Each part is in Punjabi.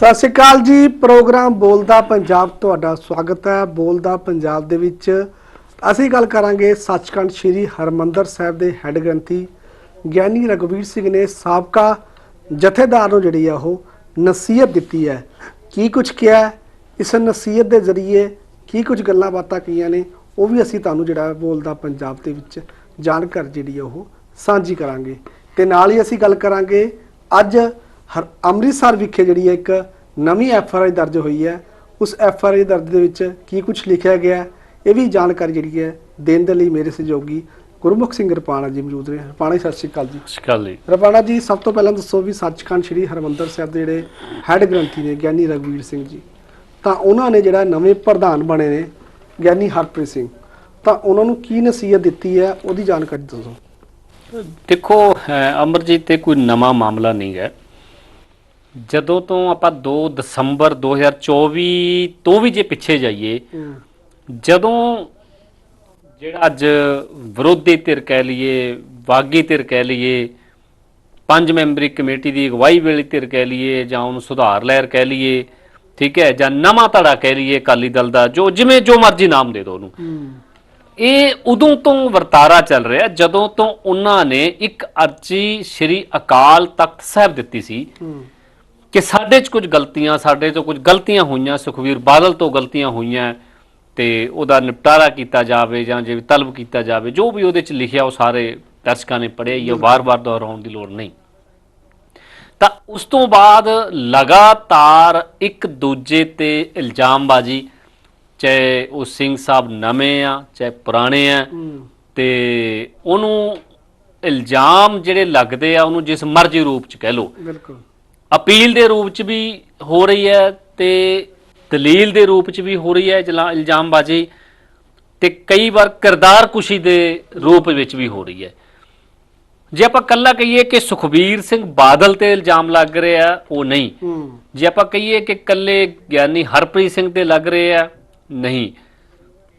ਸਤਿ ਸ਼੍ਰੀ ਅਕਾਲ ਜੀ, ਪ੍ਰੋਗਰਾਮ ਬੋਲਦਾ ਪੰਜਾਬ ਤੁਹਾਡਾ ਸਵਾਗਤ ਹੈ। ਬੋਲਦਾ ਪੰਜਾਬ ਦੇ ਵਿੱਚ ਅਸੀਂ ਗੱਲ ਕਰਾਂਗੇ ਸੱਚਖੰਡ ਸ੍ਰੀ ਹਰਮੰਦਰ ਸਾਹਿਬ ਦੇ ਹੈੱਡ ਗ੍ਰੰਥੀ ਗਿਆਨੀ ਰਘਵੀਰ ਸਿੰਘ ਨੇ ਸਾਬਕਾ ਜਥੇਦਾਰ ਨੂੰ ਜਿਹੜੀ ਆ ਉਹ ਨਸੀਹਤ ਦਿੱਤੀ ਹੈ। ਕੀ ਕੁਝ ਕਿਹਾ ਇਸ ਨਸੀਹਤ ਦੇ ਜ਼ਰੀਏ ਕੀ ਕੁਝ ਗੱਲਾਂ ਬਾਤਾਂ ਕੀਆਂ ਨੇ, ਉਹ ਵੀ ਅਸੀਂ ਤੁਹਾਨੂੰ ਜਿਹੜਾ ਬੋਲਦਾ ਪੰਜਾਬ ਦੇ ਵਿੱਚ ਜਾਣਕਾਰੀ ਜਿਹੜੀ ਆ ਉਹ ਸਾਂਝੀ ਕਰਾਂਗੇ। ਤੇ ਨਾਲ ਹੀ ਅਸੀਂ ਗੱਲ ਕਰਾਂਗੇ ਅੱਜ ਹਰ ਅੰਮ੍ਰਿਤਸਰ ਵਿਖੇ ਜਿਹੜੀ ਹੈ ਇੱਕ ਨਵੀਂ ਐਫ ਆਰ ਆਈ ਦਰਜ ਹੋਈ ਹੈ। ਉਸ ਐਫ ਆਰ ਆਈ ਦਰਜ ਦੇ ਵਿੱਚ ਕੀ ਕੁਝ ਲਿਖਿਆ ਗਿਆ ਇਹ ਵੀ ਜਾਣਕਾਰੀ ਜਿਹੜੀ ਹੈ ਦੇਣ ਦੇ ਲਈ ਮੇਰੇ ਸਹਿਯੋਗੀ ਗੁਰਮੁਖ ਸਿੰਘ ਰਪਾਣਾ ਜੀ ਮੌਜੂਦ ਨੇ। ਰਪਾਣਾ ਸਤਿ ਸ਼੍ਰੀ ਅਕਾਲ ਜੀ। ਸ਼ਕਲ ਜੀ। ਰਪਾਣਾ ਜੀ ਸਭ ਤੋਂ ਪਹਿਲਾਂ ਦੱਸੋ ਵੀ ਸੱਚਖੰਡ ਸ੍ਰੀ ਹਰਮੰਦਰ ਸਾਹਿਬ ਦੇ ਜਿਹੜੇ ਹੈੱਡ ਗ੍ਰੰਥੀ ਨੇ ਗਿਆਨੀ ਰਘਵੀਰ ਸਿੰਘ ਜੀ ਤਾਂ ਉਹਨਾਂ ਨੇ ਜਿਹੜਾ ਨਵੇਂ ਪ੍ਰਧਾਨ ਬਣੇ ਨੇ ਗਿਆਨੀ ਹਰਪ੍ਰੀਤ ਸਿੰਘ। ਤਾਂ ਉਹਨਾਂ ਨੂੰ ਕੀ ਨਸੀਹਤ ਦਿੱਤੀ ਹੈ ਉਹਦੀ ਜਾਣਕਾਰੀ ਦੱਸੋ। ਦੇਖੋ ਅਮਰਜੀਤ ਤੇ ਕੋਈ ਨਵਾਂ ਮਾਮਲਾ ਨਹੀਂ ਹੈ। ਜਦੋਂ ਤੋਂ ਆਪਾਂ 2 ਦਸੰਬਰ 2024 ਤੋਂ ਵੀ ਜੇ ਪਿੱਛੇ ਜਾਈਏ ਜਦੋਂ ਜਿਹੜਾ ਅੱਜ ਵਿਰੋਧੀ ਧਿਰ ਕਹਿ ਲਈਏ ਬਾਗੀ ਧਿਰ ਕਹਿ ਲਈਏ ਪੰਜ ਮੈਂਬਰੀ ਕਮੇਟੀ ਦੀ ਅਗਵਾਈ ਵੇਲੇ ਧਿਰ ਕਹਿ ਲਈਏ ਜਾਂ ਉਹਨੂੰ ਸੁਧਾਰ ਲਹਿਰ ਕਹਿ ਲਈਏ ਠੀਕ ਹੈ ਜਾਂ ਨਵਾਂ ਧੜਾ ਕਹਿ ਲਈਏ ਅਕਾਲੀ ਦਲ ਦਾ ਜੋ ਜਿਵੇਂ ਜੋ ਮਰਜ਼ੀ ਨਾਮ ਦੇ ਦਿਓ ਉਹਨੂੰ। ਇਹ ਉਦੋਂ ਤੋਂ ਵਰਤਾਰਾ ਚੱਲ ਰਿਹਾ ਜਦੋਂ ਤੋਂ ਉਹਨਾਂ ਨੇ ਇੱਕ ਅਰਜੀ ਸ੍ਰੀ ਅਕਾਲ ਤਖਤ ਸਾਹਿਬ ਦਿੱਤੀ ਸੀ। ਕਿ ਸਾਡੇ 'ਚ ਕੁਝ ਗਲਤੀਆਂ ਸਾਡੇ ਤੋਂ ਕੁਝ ਗਲਤੀਆਂ ਹੋਈਆਂ ਸੁਖਵੀਰ ਬਾਦਲ ਤੋਂ ਗਲਤੀਆਂ ਹੋਈਆਂ ਤੇ ਉਹਦਾ ਨਿਪਟਾਰਾ ਕੀਤਾ ਜਾਵੇ ਜਾਂ ਜੇ ਤਲਬ ਕੀਤਾ ਜਾਵੇ ਜੋ ਵੀ ਉਹਦੇ 'ਚ ਲਿਖਿਆ ਉਹ ਸਾਰੇ ਦਰਸ਼ਕਾਂ ਨੇ ਪੜ੍ਹਿਆ ਹੀ ਵਾਰ-ਵਾਰ ਦੁਹਰਾਉਣ ਦੀ ਲੋੜ ਨਹੀਂ। ਤਾਂ ਉਸ ਤੋਂ ਬਾਅਦ ਲਗਾਤਾਰ ਇੱਕ ਦੂਜੇ ਤੇ ਇਲਜ਼ਾਮਬਾਜ਼ੀ ਚਾਹੇ ਉਹ ਸਿੰਘ ਸਾਹਿਬ ਨਵੇਂ ਆ ਚਾਹੇ ਪੁਰਾਣੇ ਆ ਤੇ ਉਹਨੂੰ ਇਲਜ਼ਾਮ ਜਿਹੜੇ ਲੱਗਦੇ ਆ ਉਹਨੂੰ ਜਿਸ ਮਰਜ਼ੀ ਰੂਪ ਚ ਕਹਿ ਲਓ। ਬਿਲਕੁਲ। ਅਪੀਲ ਦੇ ਰੂਪ ਚ ਵੀ ਹੋ ਰਹੀ ਹੈ ਤੇ ਦਲੀਲ ਦੇ ਰੂਪ ਚ ਵੀ ਹੋ ਰਹੀ ਹੈ ਇਲਜ਼ਾਮਬਾਜ਼ੀ ਤੇ ਕਈ ਵਾਰ ਕਿਰਦਾਰ ਕੁਸ਼ੀ ਦੇ ਰੂਪ ਵਿੱਚ ਵੀ ਹੋ ਰਹੀ ਹੈ। ਜੇ ਆਪਾਂ ਕੱਲਾ ਕਹੀਏ ਕਿ ਸੁਖਬੀਰ ਸਿੰਘ ਬਾਦਲ ਤੇ ਇਲਜ਼ਾਮ ਲੱਗ ਰਿਹਾ ਉਹ ਨਹੀਂ। ਜੇ ਆਪਾਂ ਕਹੀਏ ਕਿ ਕੱਲੇ ਗਿਆਨੀ ਹਰਪ੍ਰੀਤ ਸਿੰਘ ਤੇ ਲੱਗ ਰਹੇ ਆ ਨਹੀਂ।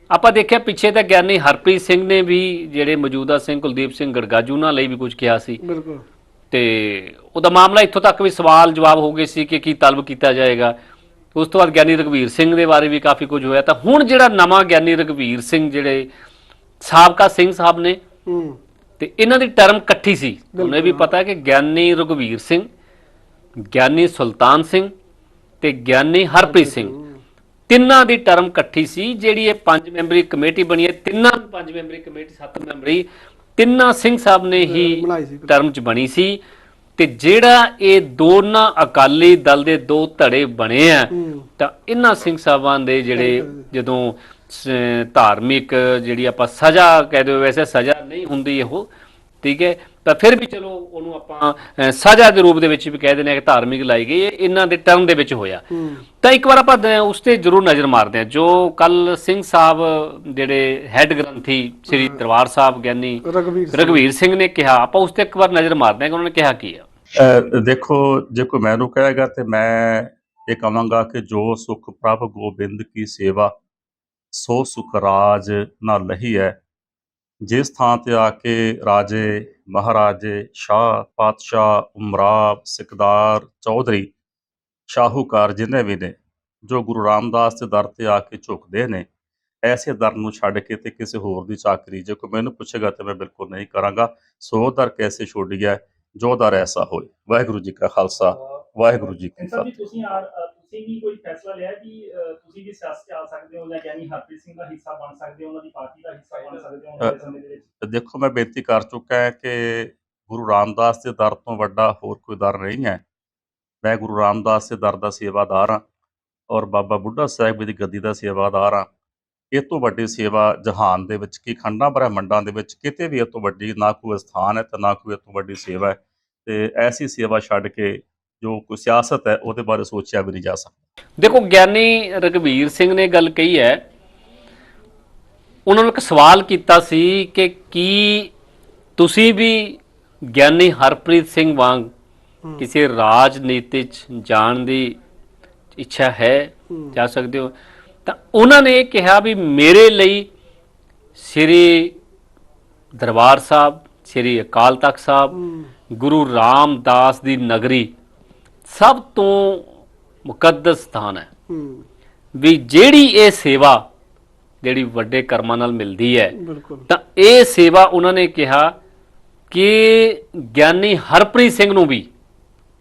ਆਪਾਂ ਦੇਖਿਆ ਪਿੱਛੇ ਤਾਂ ਗਿਆਨੀ ਹਰਪ੍ਰੀਤ ਸਿੰਘ ਨੇ ਵੀ ਜਿਹੜੇ ਮੌਜੂਦਾ ਸਿੰਘ ਕੁਲਦੀਪ ਸਿੰਘ ਗੜਗਾਜੂ ਨਾਲ ਲਈ ਵੀ ਕੁਝ ਕਿਹਾ ਸੀ। ਬਿਲਕੁਲ। ਤੇ ਉਹਦਾ ਮਾਮਲਾ ਇੱਥੋਂ ਤੱਕ ਵੀ ਸਵਾਲ ਜਵਾਬ ਹੋ ਗਏ ਸੀ ਕਿ ਕੀ ਤਲਬ ਕੀਤਾ ਜਾਏਗਾ। ਉਸ ਤੋਂ ਬਾਅਦ ਗਿਆਨੀ ਰਘਵੀਰ ਸਿੰਘ ਦੇ ਬਾਰੇ ਵੀ ਕਾਫੀ ਕੁਝ ਹੋਇਆ। ਤਾਂ ਹੁਣ ਜਿਹੜਾ ਨਵਾਂ ਗਿਆਨੀ ਰਘਵੀਰ ਸਿੰਘ ਜਿਹੜੇ ਸਾਬਕਾ ਸਿੰਘ ਸਾਹਿਬ ਨੇ ਤੇ ਇਹਨਾਂ ਦੀ ਟਰਮ ਇਕੱਠੀ ਸੀ। ਉਹਨੇ ਵੀ ਪਤਾ ਕਿ ਗਿਆਨੀ ਰਘਵੀਰ ਸਿੰਘ ਗਿਆਨੀ ਸੁਲਤਾਨ ਸਿੰਘ ਤੇ ਗਿਆਨੀ ਹਰਪ੍ਰੀਤ ਸਿੰਘ। ਤਿੰਨਾਂ ਦੀ ਟਰਮ ਇਕੱਠੀ ਸੀ। ਜਿਹੜੀ ਇਹ ਪੰਜ ਮੈਂਬਰੀ ਕਮੇਟੀ ਬਣੀ ਹੈ ਤਿੰਨਾਂ ਪੰਜ ਮੈਂਬਰੀ ਕਮੇਟੀ ਸੱਤ ਮੈਂਬਰੀ ਤਿੰਨਾਂ ਸਿੰਘ ਸਾਹਿਬ ਨੇ ਹੀ ਬਣਾਈ ਸੀ ਟਰਮ ਚ ਬਣੀ ਸੀ ਤੇ ਜਿਹੜਾ ਇਹ ਦੋਨਾਂ ਅਕਾਲੀ ਦਲ ਦੇ ਦੋ ਧੜੇ ਬਣੇ ਆ ਤਾਂ ਇਹਨਾਂ ਸਿੰਘ ਸਾਹਿਬਾਂ ਦੇ ਜਿਹੜੇ ਜਦੋਂ ਧਾਰਮਿਕ ਜਿਹੜੀ ਆਪਾਂ ਸਜ਼ਾ ਕਹਿ ਦਿਓ ਵੈਸੇ ਸਜ਼ਾ ਨਹੀਂ ਹੁੰਦੀ ਉਹ ਠੀਕ ਹੈ? ਤਾਂ ਫਿਰ ਵੀ ਚਲੋ ਉਹਨੂੰ ਆਪਾਂ ਸਜ਼ਾ ਦੇ ਰੂਪ ਦੇ ਵਿੱਚ ਵੀ ਕਹਿ ਦਿੰਦੇ ਆ ਕਿ ਧਾਰਮਿਕ ਲਾਈ ਗਈ ਇਹ ਇਹਨਾਂ ਦੇ ਟਰਮ ਦੇ ਵਿੱਚ ਹੋਇਆ। ਤਾਂ ਇੱਕ ਵਾਰ ਆਪਾਂ ਉਸ ਤੇ ਜ਼ਰੂਰ ਨਜ਼ਰ ਮਾਰਦੇ ਹਾਂ ਜੋ ਕੱਲ ਸਿੰਘ ਸਾਹਿਬ ਜਿਹੜੇ ਹੈੱਡ ਗ੍ਰੰਥੀ ਸ੍ਰੀ ਦਰਬਾਰ ਸਾਹਿਬ ਗਿਆਨੀ ਰਗਵੀਰ ਸਿੰਘ। ਨੇ ਕਿਹਾ ਆਪਾਂ ਉਸ ਤੇ ਇੱਕ ਵਾਰ ਨਜ਼ਰ ਮਾਰਦੇ ਹਾਂ ਕਿ ਉਹਨਾਂ ਨੇ ਕਿਹਾ ਕੀ ਆ। ਦੇਖੋ ਜੇ ਕੋਈ ਮੈਨੂੰ ਕਹੇਗਾ ਤੇ ਮੈਂ ਇਹ ਕਹਾਂਗਾ ਕਿ ਜੋ ਸੁਖ ਪ੍ਰਭ ਗੋਬਿੰਦ ਕੀ ਸੇਵਾ ਸੋ ਸੁਖ ਰਾਜ ਨਾ ਲਹੀ ਹੈ ਜਿਸ ਥਾਂ ਤੇ ਆ ਕੇ ਰਾਜੇ ਮਹਾਰਾਜੇ ਸ਼ਾਹ ਪਾਤਸ਼ਾਹ ਉਮਰਾਵ ਸਿਕਦਾਰ ਚੌਧਰੀ ਸ਼ਾਹੂਕਾਰ ਜਿੰਨੇ ਵੀ ਨੇ ਜੋ ਗੁਰੂ ਰਾਮਦਾਸ ਦੇ ਦਰ ਤੇ ਆ ਕੇ ਝੁਕਦੇ ਨੇ ਐਸੇ ਦਰ ਨੂੰ ਛੱਡ ਕੇ ਤੇ ਕਿਸੇ ਹੋਰ ਦੀ ਚਾਕਰੀ ਜੇ ਕੋਈ ਮੈਨੂੰ ਪੁੱਛੇਗਾ ਤੇ ਮੈਂ ਬਿਲਕੁਲ ਨਹੀਂ ਕਰਾਂਗਾ। ਸੋ ਦਰ ਕੈਸੇ ਛੋੜੀਐ ਜੋ ਦਰ ਐਸਾ ਹੋਏ। ਵਾਹਿਗੁਰੂ ਜੀ ਕਾ ਖਾਲਸਾ ਵਾਹਿਗੁਰੂ ਜੀ ਕੀ ਫਤਿਹ। ਤੁਸੀਂ ਵੀ ਕੋਈ ਫੈਸਲਾ ਲਿਆ ਕਿ ਤੁਸੀਂ ਵੀ ਸਿਆਸਤ 'ਚ ਆ ਸਕਦੇ ਹੋ ਜਾਂ ਗਿਆਨੀ ਹਰਪ੍ਰੀਤ ਸਿੰਘ ਦਾ ਹਿੱਸਾ ਬਣ ਸਕਦੇ ਹੋ ਉਹਨਾਂ ਦੀ ਪਾਰਟੀ ਦਾ ਹਿੱਸਾ ਬਣ ਸਕਦੇ ਹੋ ਵਾਲੇ ਸਮੇਂ ਦੇ ਵਿੱਚ? ਤੇ ਦੇਖੋ ਮੈਂ ਬੇਨਤੀ ਕਰ ਚੁੱਕਾ ਹਾਂ ਕਿ ਗੁਰੂ ਰਾਮਦਾਸ ਦੇ ਦਰ ਤੋਂ ਵੱਡਾ ਹੋਰ ਕੋਈ ਦਰ ਨਹੀਂ ਹੈ। ਮੈਂ ਗੁਰੂ ਰਾਮਦਾਸ ਦੇ ਦਰ ਦਾ ਸੇਵਾਦਾਰ ਹਾਂ ਔਰ ਬਾਬਾ ਬੁੱਢਾ ਸਾਹਿਬ ਜੀ ਦੀ ਗੱਦੀ ਦਾ ਸੇਵਾਦਾਰ ਹਾਂ। ਇਹ ਤੋਂ ਵੱਡੀ ਸੇਵਾ ਜਹਾਨ ਦੇ ਵਿੱਚ ਕੀ ਖੰਡਾਂ ਬ੍ਰਹਿਮੰਡਾਂ ਦੇ ਵਿੱਚ ਕਿਤੇ ਵੀ ਇਹ ਤੋਂ ਵੱਡੀ ਨਾ ਕੋਈ ਸਥਾਨ ਹੈ ਤੇ ਨਾ ਕੋਈ ਇਹ ਤੋਂ ਵੱਡੀ ਸੇਵਾ ਹੈ। ਤੇ ਐਸੀ ਸੇਵਾ ਛੱਡ ਕੇ ਜੋ ਕੋਈ ਸਿਆਸਤ ਹੈ ਉਹਦੇ ਬਾਰੇ ਸੋਚਿਆ ਵੀ ਨਹੀਂ ਜਾ ਸਕਦਾ। ਦੇਖੋ ਗਿਆਨੀ ਰਘਵੀਰ ਸਿੰਘ ਨੇ ਗੱਲ ਕਹੀ ਹੈ ਉਹਨਾਂ ਨੂੰ ਇੱਕ ਸਵਾਲ ਕੀਤਾ ਸੀ ਕਿ ਕੀ ਤੁਸੀਂ ਵੀ ਗਿਆਨੀ ਹਰਪ੍ਰੀਤ ਸਿੰਘ ਵਾਂਗ ਕਿਸੇ ਰਾਜਨੀਤੀ ਚ ਜਾਣ ਦੀ ਇੱਛਾ ਹੈ ਜਾ ਸਕਦੇ ਹੋ? ਤਾਂ ਉਹਨਾਂ ਨੇ ਇਹ ਕਿਹਾ ਵੀ ਮੇਰੇ ਲਈ ਸ੍ਰੀ ਦਰਬਾਰ ਸਾਹਿਬ ਸ੍ਰੀ ਅਕਾਲ ਤਖਤ ਸਾਹਿਬ ਗੁਰੂ ਰਾਮਦਾਸ ਦੀ ਨਗਰੀ ਸਭ ਤੋਂ ਮੁਕੱਦਸ ਸਥਾਨ ਹੈ। ਹੂੰ। ਵੀ ਜਿਹੜੀ ਇਹ ਸੇਵਾ ਜਿਹੜੀ ਵੱਡੇ ਕਰਮਾਂ ਨਾਲ ਮਿਲਦੀ ਹੈ ਬਿਲਕੁਲ। ਤਾਂ ਇਹ ਸੇਵਾ ਉਹਨਾਂ ਨੇ ਕਿਹਾ ਕਿ ਗਿਆਨੀ ਹਰਪ੍ਰੀਤ ਸਿੰਘ ਨੂੰ ਵੀ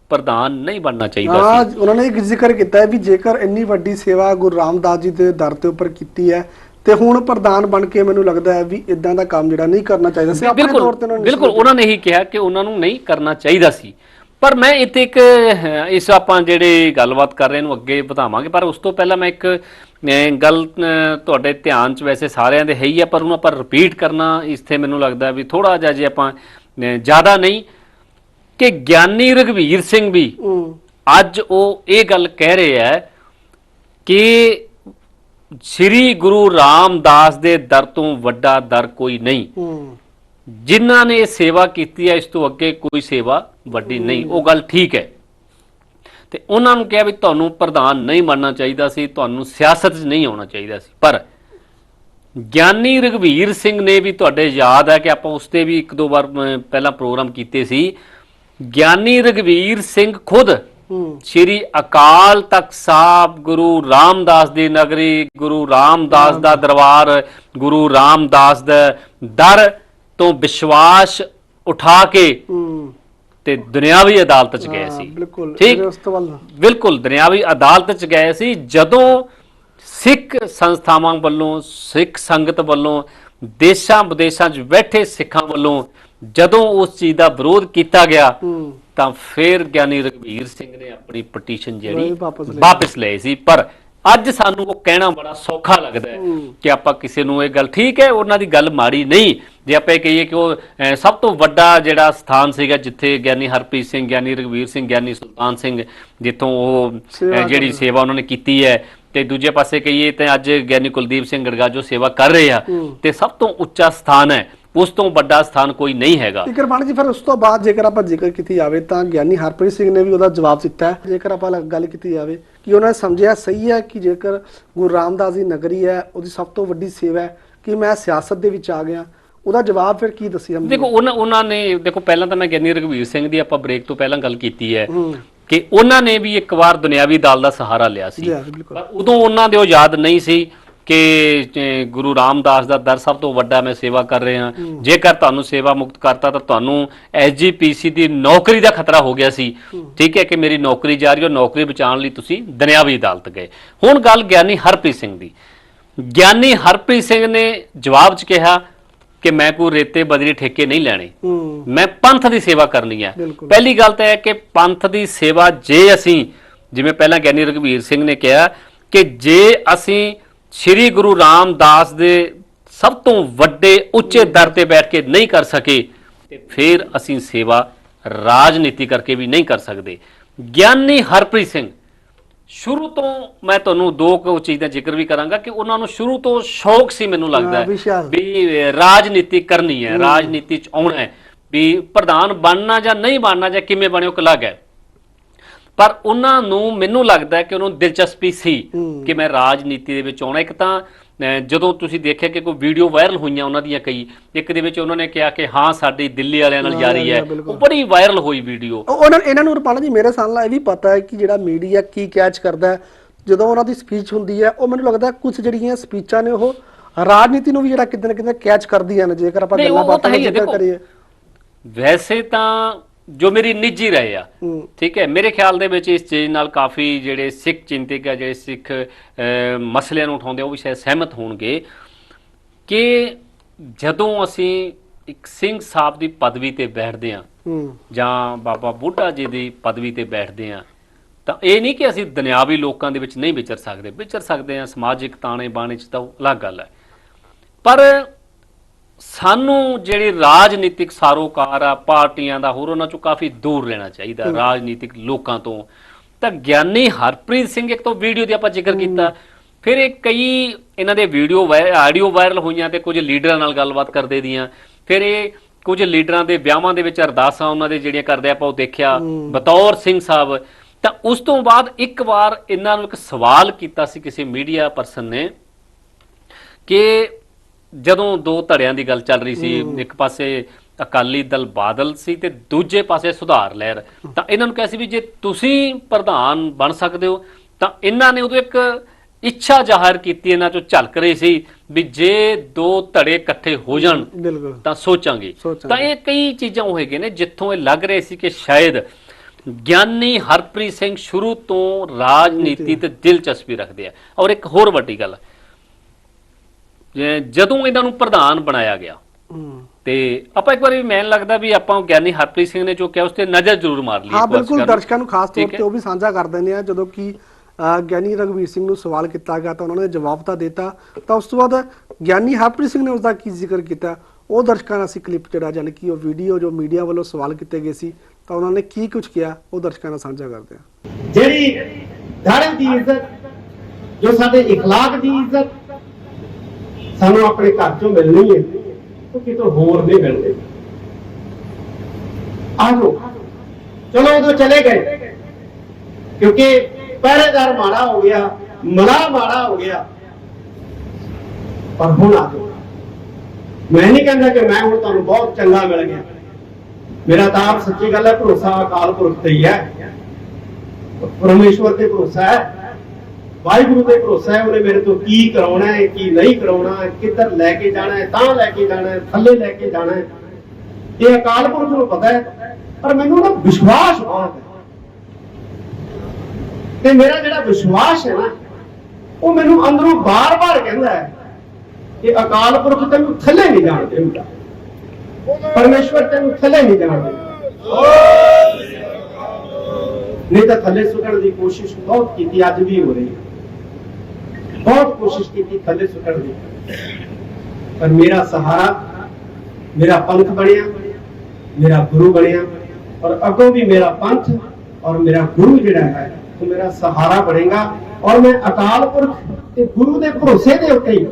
ਪ੍ਰਧਾਨ ਨਹੀਂ ਬਣਨਾ ਚਾਹੀਦਾ ਹਾਂ ਸੀ ਉਹਨਾਂ ਨੇ ਇੱਕ ਜ਼ਿਕਰ ਕੀਤਾ ਹੈ ਵੀ ਜੇਕਰ ਇੰਨੀ ਵੱਡੀ ਸੇਵਾ ਗੁਰੂ ਰਾਮਦਾਸ ਜੀ ਦੇ ਦਰ ਦੇ ਉੱਪਰ ਕੀਤੀ ਹੈ ਤੇ ਹੁਣ ਪ੍ਰਧਾਨ ਬਣ ਕੇ ਮੈਨੂੰ ਲੱਗਦਾ ਹੈ ਵੀ ਇਦਾਂ ਦਾ ਕੰਮ ਜਿਹੜਾ ਨਹੀਂ ਕਰਨਾ ਚਾਹੀਦਾ ਸੀ। ਆਪਣੇ ਤੌਰ ਤੇ ਬਿਲਕੁਲ ਉਹਨਾਂ ਨੇ ਬਿਲਕੁਲ ਉਹਨਾਂ ਨੇ ਹੀ ਕਿਹਾ ਕਿ ਉਹਨਾਂ ਨੂੰ ਨਹੀਂ ਕਰਨਾ ਚਾਹੀਦਾ ਸੀ। ਪਰ ਮੈਂ ਇੱਥੇ ਇੱਕ ਇਸ ਆਪਾਂ ਜਿਹੜੇ ਗੱਲਬਾਤ ਕਰ ਰਹੇ ਇਹਨੂੰ ਅੱਗੇ ਵਧਾਵਾਂਗੇ ਪਰ ਉਸ ਤੋਂ ਪਹਿਲਾਂ ਮੈਂ ਇੱਕ ਗੱਲ ਤੁਹਾਡੇ ਧਿਆਨ 'ਚ ਵੈਸੇ ਸਾਰਿਆਂ ਦੇ ਹੈ ਹੀ ਆ ਪਰ ਉਹਨੂੰ ਆਪਾਂ ਰਿਪੀਟ ਕਰਨਾ ਇੱਥੇ ਮੈਨੂੰ ਲੱਗਦਾ ਵੀ ਥੋੜਾ ਜਿਹਾ ਜੇ ਆਪਾਂ ਜ਼ਿਆਦਾ ਨਹੀਂ ਕਿ ਗਿਆਨੀ ਰਘਵੀਰ ਸਿੰਘ ਵੀ ਅੱਜ ਉਹ ਇਹ ਗੱਲ ਕਹਿ ਰਹੇ ਹੈ ਕਿ ਸ੍ਰੀ ਗੁਰੂ ਰਾਮਦਾਸ ਦੇ ਦਰ ਤੋਂ ਵੱਡਾ ਦਰ ਕੋਈ ਨਹੀਂ। ਹੂੰ। ਜਿਨ੍ਹਾਂ ਨੇ ਇਹ ਸੇਵਾ ਕੀਤੀ ਹੈ ਇਸ ਤੋਂ ਅੱਗੇ ਕੋਈ ਸੇਵਾ ਵੱਡੀ ਨਹੀਂ। ਉਹ ਗੱਲ ਠੀਕ ਹੈ। ਤੇ ਉਹਨਾਂ ਨੂੰ ਕਿਹਾ ਵੀ ਤੁਹਾਨੂੰ ਪ੍ਰਧਾਨ ਨਹੀਂ ਬਣਨਾ ਚਾਹੀਦਾ ਸੀ ਤੁਹਾਨੂੰ ਸਿਆਸਤ 'ਚ ਨਹੀਂ ਆਉਣਾ ਚਾਹੀਦਾ ਸੀ। ਪਰ ਗਿਆਨੀ ਰਘਵੀਰ ਸਿੰਘ ਨੇ ਵੀ ਤੁਹਾਡੇ ਯਾਦ ਹੈ ਕਿ ਆਪਾਂ ਉਸ ਤੇ ਵੀ ਇੱਕ ਦੋ ਵਾਰ ਪਹਿਲਾਂ ਪ੍ਰੋਗਰਾਮ ਕੀਤੇ ਸੀ। ਗਿਆਨੀ ਰਘਵੀਰ ਸਿੰਘ ਖੁਦ ਸ਼੍ਰੀ ਅਕਾਲ ਤਖਤ ਸਾਹਿਬ ਗੁਰੂ ਰਾਮਦਾਸ ਦੀ ਨਗਰੀ ਗੁਰੂ ਰਾਮਦਾਸ ਦਾ ਦਰਬਾਰ ਗੁਰੂ ਰਾਮਦਾਸ ਦਾ ਦਰ ਤੋਂ ਵਿਸ਼ਵਾਸ ਉਠਾ ਕੇ ਤੇ ਦੁਨਿਆਵੀ ਅਦਾਲਤ ਚ ਗਏ ਸੀ। ਬਿਲਕੁਲ ਠੀਕ? ਉਸ ਤੋਂ ਬਾਅਦ ਬਿਲਕੁਲ ਦੁਨਿਆਵੀ ਅਦਾਲਤ ਚ ਗਏ ਸੀ। ਜਦੋਂ ਸਿੱਖ ਸੰਸਥਾਵਾਂ ਵੱਲੋਂ ਸਿੱਖ ਸੰਗਤ ਵੱਲੋਂ ਦੇਸ਼ਾਂ ਵਿਦੇਸ਼ਾਂ 'ਚ ਬੈਠੇ ਸਿੱਖਾਂ ਵੱਲੋਂ ਜਦੋਂ ਉਸ ਚੀਜ਼ ਦਾ ਵਿਰੋਧ ਕੀਤਾ ਗਿਆ ਤਾਂ ਫਿਰ ਗਿਆਨੀ ਰਘਵੀਰ ਸਿੰਘ ਨੇ ਆਪਣੀ ਪਟੀਸ਼ਨ ਜਿਹੜੀ। ਵਾਪਸ ਲਈ। ਸੀ। ਪਰ ਅੱਜ ਸਾਨੂੰ ਉਹ ਕਹਿਣਾ ਬੜਾ ਸੌਖਾ ਲੱਗਦਾ ਹੈ। ਕਿ ਆਪਾਂ ਕਿਸੇ ਨੂੰ ਇਹ ਗੱਲ ਠੀਕ ਹੈ ਉਹਨਾਂ ਦੀ ਗੱਲ ਮਾੜੀ ਨਹੀਂ ਜੇ ਆਪਾਂ ਇਹ ਕਹੀਏ ਕਿ ਉਹ ਅਹ, ਸਭ ਤੋਂ ਵੱਡਾ ਜਿਹੜਾ ਸਥਾਨ ਸੀਗਾ ਜਿੱਥੇ ਗਿਆਨੀ ਹਰਪ੍ਰੀਤ ਸਿੰਘ ਗਿਆਨੀ ਰਘਵੀਰ ਸਿੰਘ ਗਿਆਨੀ ਸੁਲਤਾਨ ਸਿੰਘ ਜਿੱਥੋਂ ਉਹ ਅਹ, ਜਿਹੜੀ। ਸੇਵਾ ਉਹਨਾਂ ਨੇ ਕੀਤੀ ਹੈ ਤੇ ਦੂਜੇ ਪਾਸੇ ਕਹੀਏ ਤਾਂ ਅੱਜ ਗਿਆਨੀ ਕੁਲਦੀਪ ਸਿੰਘ ਗੜਗਾਜੋ ਸੇਵਾ ਕਰ ਰਹੇ ਆ। ਤੇ ਸਭ ਤੋਂ ਉੱਚਾ ਸਥਾਨ ਹੈ ਉਸ ਤੋਂ ਵੱਡਾ ਸਥਾਨ ਕੋਈ ਨਹੀਂ ਹੈਗਾ। ਫਿਕਰ ਬਣ ਜੀ ਫਿਰ ਉਸ ਤੋਂ ਬਾਅਦ ਜੇਕਰ ਆਪਾਂ ਜ਼ਿਕਰ ਕੀਤੀ ਜਾਵੇ ਤਾਂ ਗਿਆਨੀ ਹਰਪ੍ਰੀਤ ਸਿੰਘ ਨੇ ਵੀ ਉਹਦਾ ਜਵਾਬ ਦਿੱਤਾ ਜੇਕਰ ਆਪਾਂ ਗੱਲ ਕੀਤੀ ਜਾਵੇ ਕਿ ਉਹਨਾਂ ਨੇ ਸਮਝਿਆ ਸਹੀ ਹੈ ਕਿ ਜੇਕਰ ਗੁਰੂ ਰਾਮਦਾਸ ਦੀ ਨਗਰੀ ਹੈ ਉਹਦੀ ਸਭ ਤੋਂ ਵੱਡੀ ਸੇਵਾ ਹੈ ਕਿ ਮੈਂ ਸਿਆਸਤ ਦੇ ਵਿੱਚ ਆ ਗਿਆ ਉਹਦਾ ਜਵਾਬ ਫਿਰ ਕੀ ਦੱਸਿਆ ਮੈਨੂੰ? ਦੇਖੋ ਉਹਨਾਂ ਉਹਨਾਂ ਨੇ ਦੇਖੋ ਪਹਿਲਾਂ ਤਾਂ ਮੈਂ ਗਿਆਨੀ ਰਘਵੀਰ ਸਿੰਘ ਦੀ ਆਪਾਂ ਬ੍ਰੇਕ ਤੋਂ ਪਹਿਲਾਂ ਗੱਲ ਕੀਤੀ ਹੈ ਕਿ ਉਹਨਾਂ ਨੇ ਵੀ ਇੱਕ ਵਾਰ ਦੁਨਿਆਵੀ ਦਲ ਦਾ ਸਹਾਰਾ ਲਿਆ ਸੀ। ਪਰ ਉਦੋਂ ਉਹਨਾਂ ਦੇ ਉਹ ਯਾਦ ਨਹੀਂ ਸੀ। ਕਿ ਅਹ, ਗੁਰੂ ਰਾਮਦਾਸ ਦਾ ਦਰ ਸਭ ਤੋਂ ਵੱਡਾ ਮੈਂ ਸੇਵਾ ਕਰ ਰਿਹਾ ਜੇਕਰ ਤੁਹਾਨੂੰ ਸੇਵਾ ਮੁਕਤ ਕਰਤਾ ਤਾਂ ਤੁਹਾਨੂੰ ਐਸਜੀਪੀਸੀ ਦੀ ਨੌਕਰੀ ਦਾ ਖਤਰਾ ਹੋ ਗਿਆ ਸੀ। ਠੀਕ ਹੈ ਕਿ ਮੇਰੀ ਨੌਕਰੀ ਜਾ ਰਹੀ ਹੈ ਨੌਕਰੀ ਬਚਾਉਣ ਲਈ ਤੁਸੀਂ ਦੁਨਿਆਵੀ ਅਦਾਲਤ ਗਏ। ਹੁਣ ਗੱਲ ਗਿਆਨੀ ਹਰਪ੍ਰੀਤ ਸਿੰਘ ਦੀ। ਗਿਆਨੀ ਹਰਪ੍ਰੀਤ ਸਿੰਘ ਨੇ ਜਵਾਬ 'ਚ ਕਿਹਾ ਕਿ ਮੈਂ ਕੋਈ ਰੇਤੇ ਬਦਲੀ ਠੇਕੇ ਨਹੀਂ ਲੈਣੇ। ਹੂੰ। ਮੈਂ ਪੰਥ ਦੀ ਸੇਵਾ ਕਰਨੀ ਹੈ। ਬਿਲਕੁਲ। ਪਹਿਲੀ ਗੱਲ ਤਾਂ ਇਹ ਹੈ ਕਿ ਪੰਥ ਦੀ ਸੇਵਾ ਜੇ ਅਸੀਂ ਜਿਵੇਂ ਪਹਿਲਾਂ ਗਿਆਨੀ ਰਘਵੀਰ ਸਿੰਘ ਨੇ ਕਿਹਾ ਕਿ ਜੇ ਅਸੀਂ ਸ੍ਰੀ ਗੁਰੂ ਰਾਮਦਾਸ ਦੇ ਸਭ ਤੋਂ ਵੱਡੇ ਉੱਚੇ ਦਰ ਤੇ ਬੈਠ ਕੇ ਨਹੀਂ ਕਰ ਸਕੇ ਤੇ ਫਿਰ ਅਸੀਂ ਸੇਵਾ ਰਾਜਨੀਤੀ ਕਰਕੇ ਵੀ ਨਹੀਂ ਕਰ ਸਕਦੇ। ਗਿਆਨੀ ਹਰਪ੍ਰੀਤ ਸਿੰਘ ਸ਼ੁਰੂ ਤੋਂ ਮੈਂ ਤੁਹਾਨੂੰ ਦੋ ਕੁ ਚੀਜ਼ਾਂ ਜ਼ਿਕਰ ਵੀ ਕਰਾਂਗਾ ਕਿ ਉਹਨਾਂ ਨੂੰ ਸ਼ੁਰੂ ਤੋਂ ਸ਼ੌਕ ਸੀ ਮੈਨੂੰ ਲੱਗਦਾ ਹਾਂ। ਵੀ ਰਾਜਨੀਤੀ ਕਰਨੀ ਹੈ ਰਾਜਨੀਤੀ ਚ ਆਉਣਾ ਹੈ। ਵੀ ਪ੍ਰਧਾਨ ਬਣਨਾ ਜਾਂ ਨਹੀਂ ਬਣਨਾ ਜਾਂ ਕਿਵੇਂ ਬਣੇ ਉਹ ਅਲੱਗ ਹੈ ਪਰ ਉਹਨਾਂ ਨੂੰ ਮੈਨੂੰ ਲੱਗਦਾ ਕਿ ਉਹਨਾਂ ਦਿਲਚਸਪੀ ਸੀ। ਕਿ ਮੈਂ ਰਾਜਨੀਤੀ ਦੇ ਵਿੱਚ ਆਉਣਾ ਇੱਕ ਤਾਂ ਜਦੋਂ ਤੁਸੀਂ ਦੇਖਿਆ ਕਿ ਕੋਈ ਵੀਡੀਓ ਵਾਇਰਲ ਹੋਈਆਂ ਉਹਨਾਂ ਦੀਆਂ ਕਈ ਇੱਕ ਦੇ ਵਿੱਚ ਉਹਨਾਂ ਨੇ ਕਿਹਾ ਕਿ ਹਾਂ ਸਾਡੀ ਦਿੱਲੀ ਵਾਲਿਆਂ ਨਾਲ ਨਾਲ ਜਾਰੀ ਹੈ। ਉਹ ਬੜੀ ਵਾਇਰਲ ਹੋਈ ਵੀਡੀਓ ਉਹ- ਉਹਨਾਂ ਇਹਨਾਂ ਨੂੰ ਰਪਾਲਾ ਜੀ ਮੇਰੇ ਸਾਹਮਣੇ ਨਾਲ ਇਹ ਵੀ ਪਤਾ ਹੈ ਕਿ ਜਿਹੜਾ ਮੀਡੀਆ ਕੀ ਕੈਚ ਕਰਦਾ ਜਦੋਂ ਉਹਨਾਂ ਦੀ ਸਪੀਚ ਹੁੰਦੀ ਹੈ ਉਹ ਮੈਨੂੰ ਲੱਗਦਾ ਕੁਝ ਜਿਹੜੀਆਂ ਸਪੀਚਾਂ ਨੇ ਉਹ ਰਾਜਨੀਤੀ ਨੂੰ ਵੀ ਜਿਹੜਾ ਕਿਤੇ ਨਾ ਕਿਤੇ ਕੈਚ ਕਰਦੀਆਂ ਨੇ ਜੇਕਰ ਆਪਾਂ ਗੱਲਾਂ ਬਾਤਾਂ। ਕਰੀਏ ਵੈਸੇ ਤਾਂ ਜੋ ਮੇਰੀ ਨਿੱਜੀ ਰਹੇ ਆ। ਠੀਕ ਹੈ ਮੇਰੇ ਖਿਆਲ ਦੇ ਵਿੱਚ ਇਸ ਚੀਜ਼ ਨਾਲ ਕਾਫੀ ਜਿਹੜੇ ਸਿੱਖ ਚਿੰਤਕ ਆ ਜਿਹੜੇ ਸਿੱਖ ਮਸਲਿਆਂ ਨੂੰ ਉਠਾਉਂਦੇ ਉਹ ਵੀ ਸ਼ਾਇਦ ਸਹਿਮਤ ਹੋਣਗੇ ਕਿ ਜਦੋਂ ਅਸੀਂ ਇੱਕ ਸਿੰਘ ਸਾਹਿਬ ਦੀ ਪਦਵੀ ਤੇ ਬੈਠਦੇ ਆ ਹੂੰ। ਜਾਂ ਬਾਬਾ ਬੁੱਢਾ ਜੀ ਦੀ ਪਦਵੀ ਤੇ ਬੈਠਦੇ ਆ ਤਾਂ ਇਹ ਨਹੀਂ ਕਿ ਅਸੀਂ ਦੁਨਿਆਵੀ ਲੋਕਾਂ ਦੇ ਵਿੱਚ ਨਹੀਂ ਵਿਚਰ ਸਕਦੇ। ਵਿਚਰ ਸਕਦੇ ਆ ਸਮਾਜਿਕ ਤਾਣੇ ਬਾਣੇ ਚ ਤਾਂ ਅਲੱਗ ਗੱਲ ਹੈ। ਪਰ ਸਾਨੂੰ ਜਿਹੜੀ ਰਾਜਨੀਤਿਕ ਸਾਰੋਕਾਰ ਆ ਪਾਰਟੀਆਂ ਦਾ ਹੋਰ ਉਹਨਾਂ ਚੋਂ ਕਾਫੀ ਦੂਰ ਰਹਿਣਾ ਚਾਹੀਦਾ ਰਾਜਨੀਤਿਕ ਲੋਕਾਂ ਤੋਂ। ਤਾਂ ਗਿਆਨੀ ਹਰਪ੍ਰੀਤ ਸਿੰਘ ਇੱਕ ਤੋਂ ਵੀਡੀਓ ਦੀ ਆਪਾਂ ਜ਼ਿਕਰ ਕੀਤਾ। ਫਿਰ ਇਹ ਕਈ ਇਹਨਾਂ ਦੇ ਵੀਡੀਓ ਆਡੀਓ ਵਾਇਰਲ ਹੋਈਆਂ ਤੇ ਕੁਝ ਲੀਡਰਾਂ ਨਾਲ ਗੱਲਬਾਤ ਕਰਦੇ ਦੀਆਂ। ਫਿਰ ਇਹ ਕੁਝ ਲੀਡਰਾਂ ਦੇ ਵਿਆਹਾਂ ਦੇ ਵਿੱਚ ਅਰਦਾਸਾਂ ਉਹਨਾਂ ਦੇ ਜਿਹੜੀਆਂ ਕਰਦੇ ਆਪਾਂ ਉਹ ਦੇਖਿਆ। ਬਤੌਰ ਸਿੰਘ ਸਾਹਿਬ। ਤਾਂ ਉਸ ਤੋਂ ਬਾਅਦ ਇੱਕ ਵਾਰ ਇਹਨਾਂ ਨੂੰ ਇੱਕ ਸਵਾਲ ਕੀਤਾ ਸੀ ਕਿਸੇ ਮੀਡੀਆ ਪਰਸਨ ਨੇ ਕਿ ਜਦੋਂ ਦੋ ਧੜਿਆਂ ਦੀ ਗੱਲ ਚੱਲ ਰਹੀ ਸੀ ਇੱਕ ਪਾਸੇ ਅਕਾਲੀ ਦਲ ਬਾਦਲ ਸੀ ਤੇ ਦੂਜੇ ਪਾਸੇ ਸੁਧਾਰ ਲਹਿਰ। ਤਾਂ ਇਹਨਾਂ ਨੂੰ ਕਿਹਾ ਸੀ ਵੀ ਜੇ ਤੁਸੀਂ ਪ੍ਰਧਾਨ ਬਣ ਸਕਦੇ ਹੋ ਤਾਂ ਇਹਨਾਂ ਨੇ ਉਦੋਂ ਇੱਕ ਇੱਛਾ ਜ਼ਾਹਰ ਕੀਤੀ ਇਹਨਾਂ ਚੋਂ ਝਲਕ ਰਹੀ ਸੀ ਵੀ ਜੇ ਦੋ ਧੜੇ ਇਕੱਠੇ ਹੋ ਜਾਣ ਤਾਂ ਸੋਚਾਂਗੇ। ਸੋਚਾਂਗੇ। ਤਾਂ ਇਹ ਕਈ ਚੀਜ਼ਾਂ ਉਹ ਹੈਗੇ ਨੇ ਜਿੱਥੋਂ ਇਹ ਲੱਗ ਰਹੇ ਸੀ ਕਿ ਸ਼ਾਇਦ ਗਿਆਨੀ ਹਰਪ੍ਰੀਤ ਸਿੰਘ ਸ਼ੁਰੂ ਤੋਂ ਰਾਜਨੀਤੀ ਤੇ ਦਿਲਚਸਪੀ ਰੱਖਦੇ ਆ। ਔਰ ਇੱਕ ਹੋਰ ਵੱਡੀ ਗੱਲ ਜੇ- ਜਦੋਂ ਇਹਨਾਂ ਨੂੰ ਪ੍ਰਧਾਨ ਬਣਾਇਆ ਗਿਆ ਹੂੰ ਤੇ ਆਪਾਂ ਇੱਕ ਵਾਰੀ ਮੈਨੂੰ ਲੱਗਦਾ ਵੀ ਆਪਾਂ ਗਿਆਨੀ ਹਰਪ੍ਰੀਤ ਸਿੰਘ ਨੇ ਜੋ ਕਿਹਾ ਉਸ ਤੇ ਨਜ਼ਰ ਜ਼ਰੂਰ ਮਾਰ ਲਈ ਹਾਂ ਇੱਕ ਵਾਰ ਬਿਲਕੁਲ ਸਰਕਾਰ ਦਰਸ਼ਕਾਂ ਨੂੰ ਖਾਸ ਤੌਰ ਠੀਕ ਹੈ। ਤੇ ਉਹ ਵੀ ਸਾਂਝਾ ਕਰ ਦਿੰਦੇ ਆ ਜਦੋਂ ਕਿ ਅਹ, ਗਿਆਨੀ ਰਗਵੀਰ ਸਿੰਘ ਨੂੰ ਸਵਾਲ ਕੀਤਾ ਗਿਆ ਤਾਂ ਉਹਨਾਂ ਨੇ ਜਵਾਬ ਤਾਂ ਦਿੱਤਾ ਤਾਂ ਉਸ ਤੋਂ ਬਾਅਦ ਗਿਆਨੀ ਹਰਪ੍ਰੀਤ ਸਿੰਘ ਨੇ ਉਸ ਦਾ ਕੀ ਜ਼ਿਕਰ ਕੀਤਾ ਉਹ ਦਰਸ਼ਕਾਂ ਨਾਲ ਅਸੀਂ ਕਲਿੱਪ ਜਿਹੜਾ ਜਾਣੀ ਕਿ ਉਹ ਵੀਡੀਓ ਜੋ ਮੀਡੀਆ ਵੱਲੋਂ ਸਵਾਲ ਕੀਤੇ ਗਏ ਸੀ ਤਾਂ ਉਹਨਾਂ ਨੇ ਕੀ ਕੁਝ ਕਿਹਾ ਉਹ ਦਰਸ਼ਕਾਂ ਨਾਲ ਸਾਂਝਾ ਕਰਦੇ ਆ ਜਿਹੜੀ ਧਰਮ ਦੀ ਇੱਜ਼ਤ ਜੋ ਸਾਡੇ اخلاق ਦੀ ਇੱਜ਼ਤ ਸਾਨੂੰ ਆਪਣੇ ਘਰ ਚੋਂ ਮਿਲਣੀ ਹੈ। ਉਹ ਕਿਤੋਂ ਹੋਰ ਨਹੀਂ ਮਿਲਣੀ ਆਜੋ ਚਲੋ ਉਦੋਂ ਚਲੇ ਗਏ। ਕਿਉਂਕਿ ਪਹਿਰੇਦਾਰ ਮਾੜਾ ਹੋ ਗਿਆ, ਮਲਾ ਮਾੜਾ ਹੋ ਗਿਆ। ਪਰ ਹੁਣ ਆਜੋ ਮੈਂ ਨਹੀਂ ਕਹਿੰਦਾ ਕਿ ਮੈਂ ਹੁਣ ਤੁਹਾਨੂੰ ਬਹੁਤ ਚੰਗਾ ਮਿਲ ਗਿਆ। ਮੇਰਾ ਤਾਂ ਆਪ ਸੱਚੀ ਗੱਲ ਹੈ, ਭਰੋਸਾ ਅਕਾਲ ਪੁਰਖ ਤੇ ਹੀ ਹੈ। ਪਰਮੇਸ਼ਵਰ ਤੇ ਭਰੋਸਾ ਹੈ। ਵਾਹਿਗੁਰੂ ਤੇ ਭਰੋਸਾ ਹੈ ਉਹਨੇ ਮੇਰੇ ਤੋਂ ਕੀ ਕਰਾਉਣਾ ਹੈ ਕੀ ਨਹੀਂ ਕਰਾਉਣਾ ਕਿੱਧਰ ਲੈ ਕੇ ਜਾਣਾ ਹੈ ਤਾਂ ਲੈ ਕੇ ਜਾਣਾ ਹੈ ਥੱਲੇ ਲੈ ਕੇ ਜਾਣਾ ਹੈ। ਇਹ ਅਕਾਲ ਪੁਰਖ ਨੂੰ ਪਤਾ ਹੈ ਪਰ ਮੈਨੂੰ ਨਾ ਵਿਸ਼ਵਾਸ ਬਹੁਤ ਹੈ। ਤੇ ਮੇਰਾ ਜਿਹੜਾ ਵਿਸ਼ਵਾਸ ਹੈ ਨਾ ਉਹ ਮੈਨੂੰ ਅੰਦਰੋਂ ਬਾਰ-ਬਾਰ ਕਹਿੰਦਾ ਹੈ ਕਿ ਅਕਾਲ ਪੁਰਖ ਤੈਨੂੰ ਥੱਲੇ ਨਹੀਂ ਜਾਣ ਦੇਊਗਾ ਪਰਮੇਸ਼ਵਰ ਤੈਨੂੰ ਥੱਲੇ ਨਹੀਂ ਜਾਣ ਦੇਊਗਾ ਨਹੀਂ ਤਾਂ ਥੱਲੇ ਸੁੱਟਣ ਦੀ ਕੋਸ਼ਿਸ਼ ਬਹੁਤ ਕੀਤੀ ਅੱਜ ਵੀ ਹੋ ਰਹੀ ਹੈ। ਬਹੁਤ ਕੋਸ਼ਿਸ਼ ਕੀਤੀ ਥੱਲੇ ਸੁੱਟਣ ਦੀ ਪਰ ਮੇਰਾ ਸਹਾਰਾ ਮੇਰਾ ਪੰਥ ਬਣਿਆ ਮੇਰਾ ਗੁਰੂ ਬਣਿਆ ਔਰ ਅੱਗੋਂ ਵੀ ਮੇਰਾ ਪੰਥ ਔਰ ਮੇਰਾ ਗੁਰੂ ਜਿਹੜਾ ਹੈ ਉਹ ਮੇਰਾ ਸਹਾਰਾ ਬਣੇਗਾ ਔਰ ਮੈਂ ਅਕਾਲ ਪੁਰਖ ਤੇ ਗੁਰੂ ਦੇ ਭਰੋਸੇ ਦੇ ਉੱਤੇ ਹੀ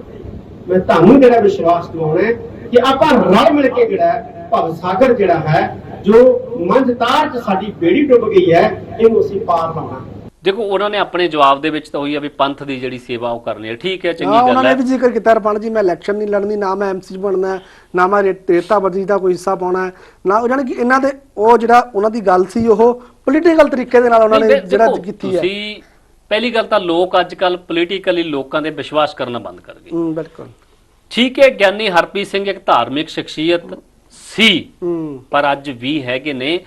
ਮੈਂ ਤੁਹਾਨੂੰ ਜਿਹੜਾ ਵਿਸ਼ਵਾਸ ਦਿਵਾਉਣਾ ਕਿ ਆਪਾਂ ਰਲ ਮਿਲ ਕੇ ਜਿਹੜਾ ਹੈ, ਭਵ ਸਾਗਰ ਜਿਹੜਾ ਹੈ ਜੋ ਮੰਝ ਚ ਸਾਡੀ ਬੇੜੀ ਡੁੱਬ ਗਈ ਹੈ ਇਹਨੂੰ ਅਸੀਂ ਪਾਰ ਲਾਉਣਾ ਦੇਖੋ ਉਹਨਾਂ ਨੇ ਆਪਣੇ ਜਵਾਬ ਦੇ ਵਿੱਚ ਤਾਂ ਹੋਈ ਆ ਵੀ ਪੰਥ ਦੀ ਜਿਹੜੀ ਸੇਵਾ ਉਹ ਕਰਨੀ ਹੈ ਠੀਕ ਹੈ ਚੰਗੀ ਹਾਂ ਗੱਲ ਉਹਨਾਂ ਹੈ। ਨੇ ਵੀ ਜ਼ਿਕਰ ਕੀਤਾ ਰਪਣ ਜੀ ਮੈਂ ਇਲੈਕਸ਼ਨ ਨਹੀਂ ਲੜਨੀ ਨਾ ਮੈਂ ਐਮਸੀ ਬਣਨਾ ਹੈ, ਨਾ ਮੈਂ ਰੇਤਾ ਬਰਜੀ ਦਾ ਕੋਈ ਹਿੱਸਾ ਪਾਉਣਾ ਹੈ, ਨਾ ਉਹ ਜਾਣੀ ਕਿ ਇਹਨਾਂ ਦੇ ਉਹ ਜਿਹੜਾ ਉਹਨਾਂ ਦੀ ਗੱਲ ਸੀ ਉਹ ਪੋਲੀਟੀਕਲ ਤਰੀਕੇ ਦੇ ਨਾਲ ਉਹਨਾਂ ਨਹੀਂ, ਨੇ ਜਿਹੜਾ ਕੀਤੀ ਹੈ। ਤੁਸੀਂ ਪਹਿਲੀ ਗੱਲ ਤਾਂ ਲੋਕ ਅੱਜ ਕੱਲ ਪੋਲੀਟੀਕਲੀ ਲੋਕਾਂ ਦੇ ਵਿਸ਼ਵਾਸ ਕਰਨਾ ਬੰਦ ਕਰ ਗਏ। ਹੂੰ ਬਿਲਕੁਲ। ਠੀਕ ਹੈ ਗਿਆਨੀ ਹਰਪ੍ਰੀਤ ਸਿੰਘ ਇੱਕ ਧਾਰਮਿਕ ਸ਼ਖਸੀਅਤ ਸੀ ਹੂੰ ਪਰ ਅੱਜ ਵੀ ਹੈਗੇ ਨੇ।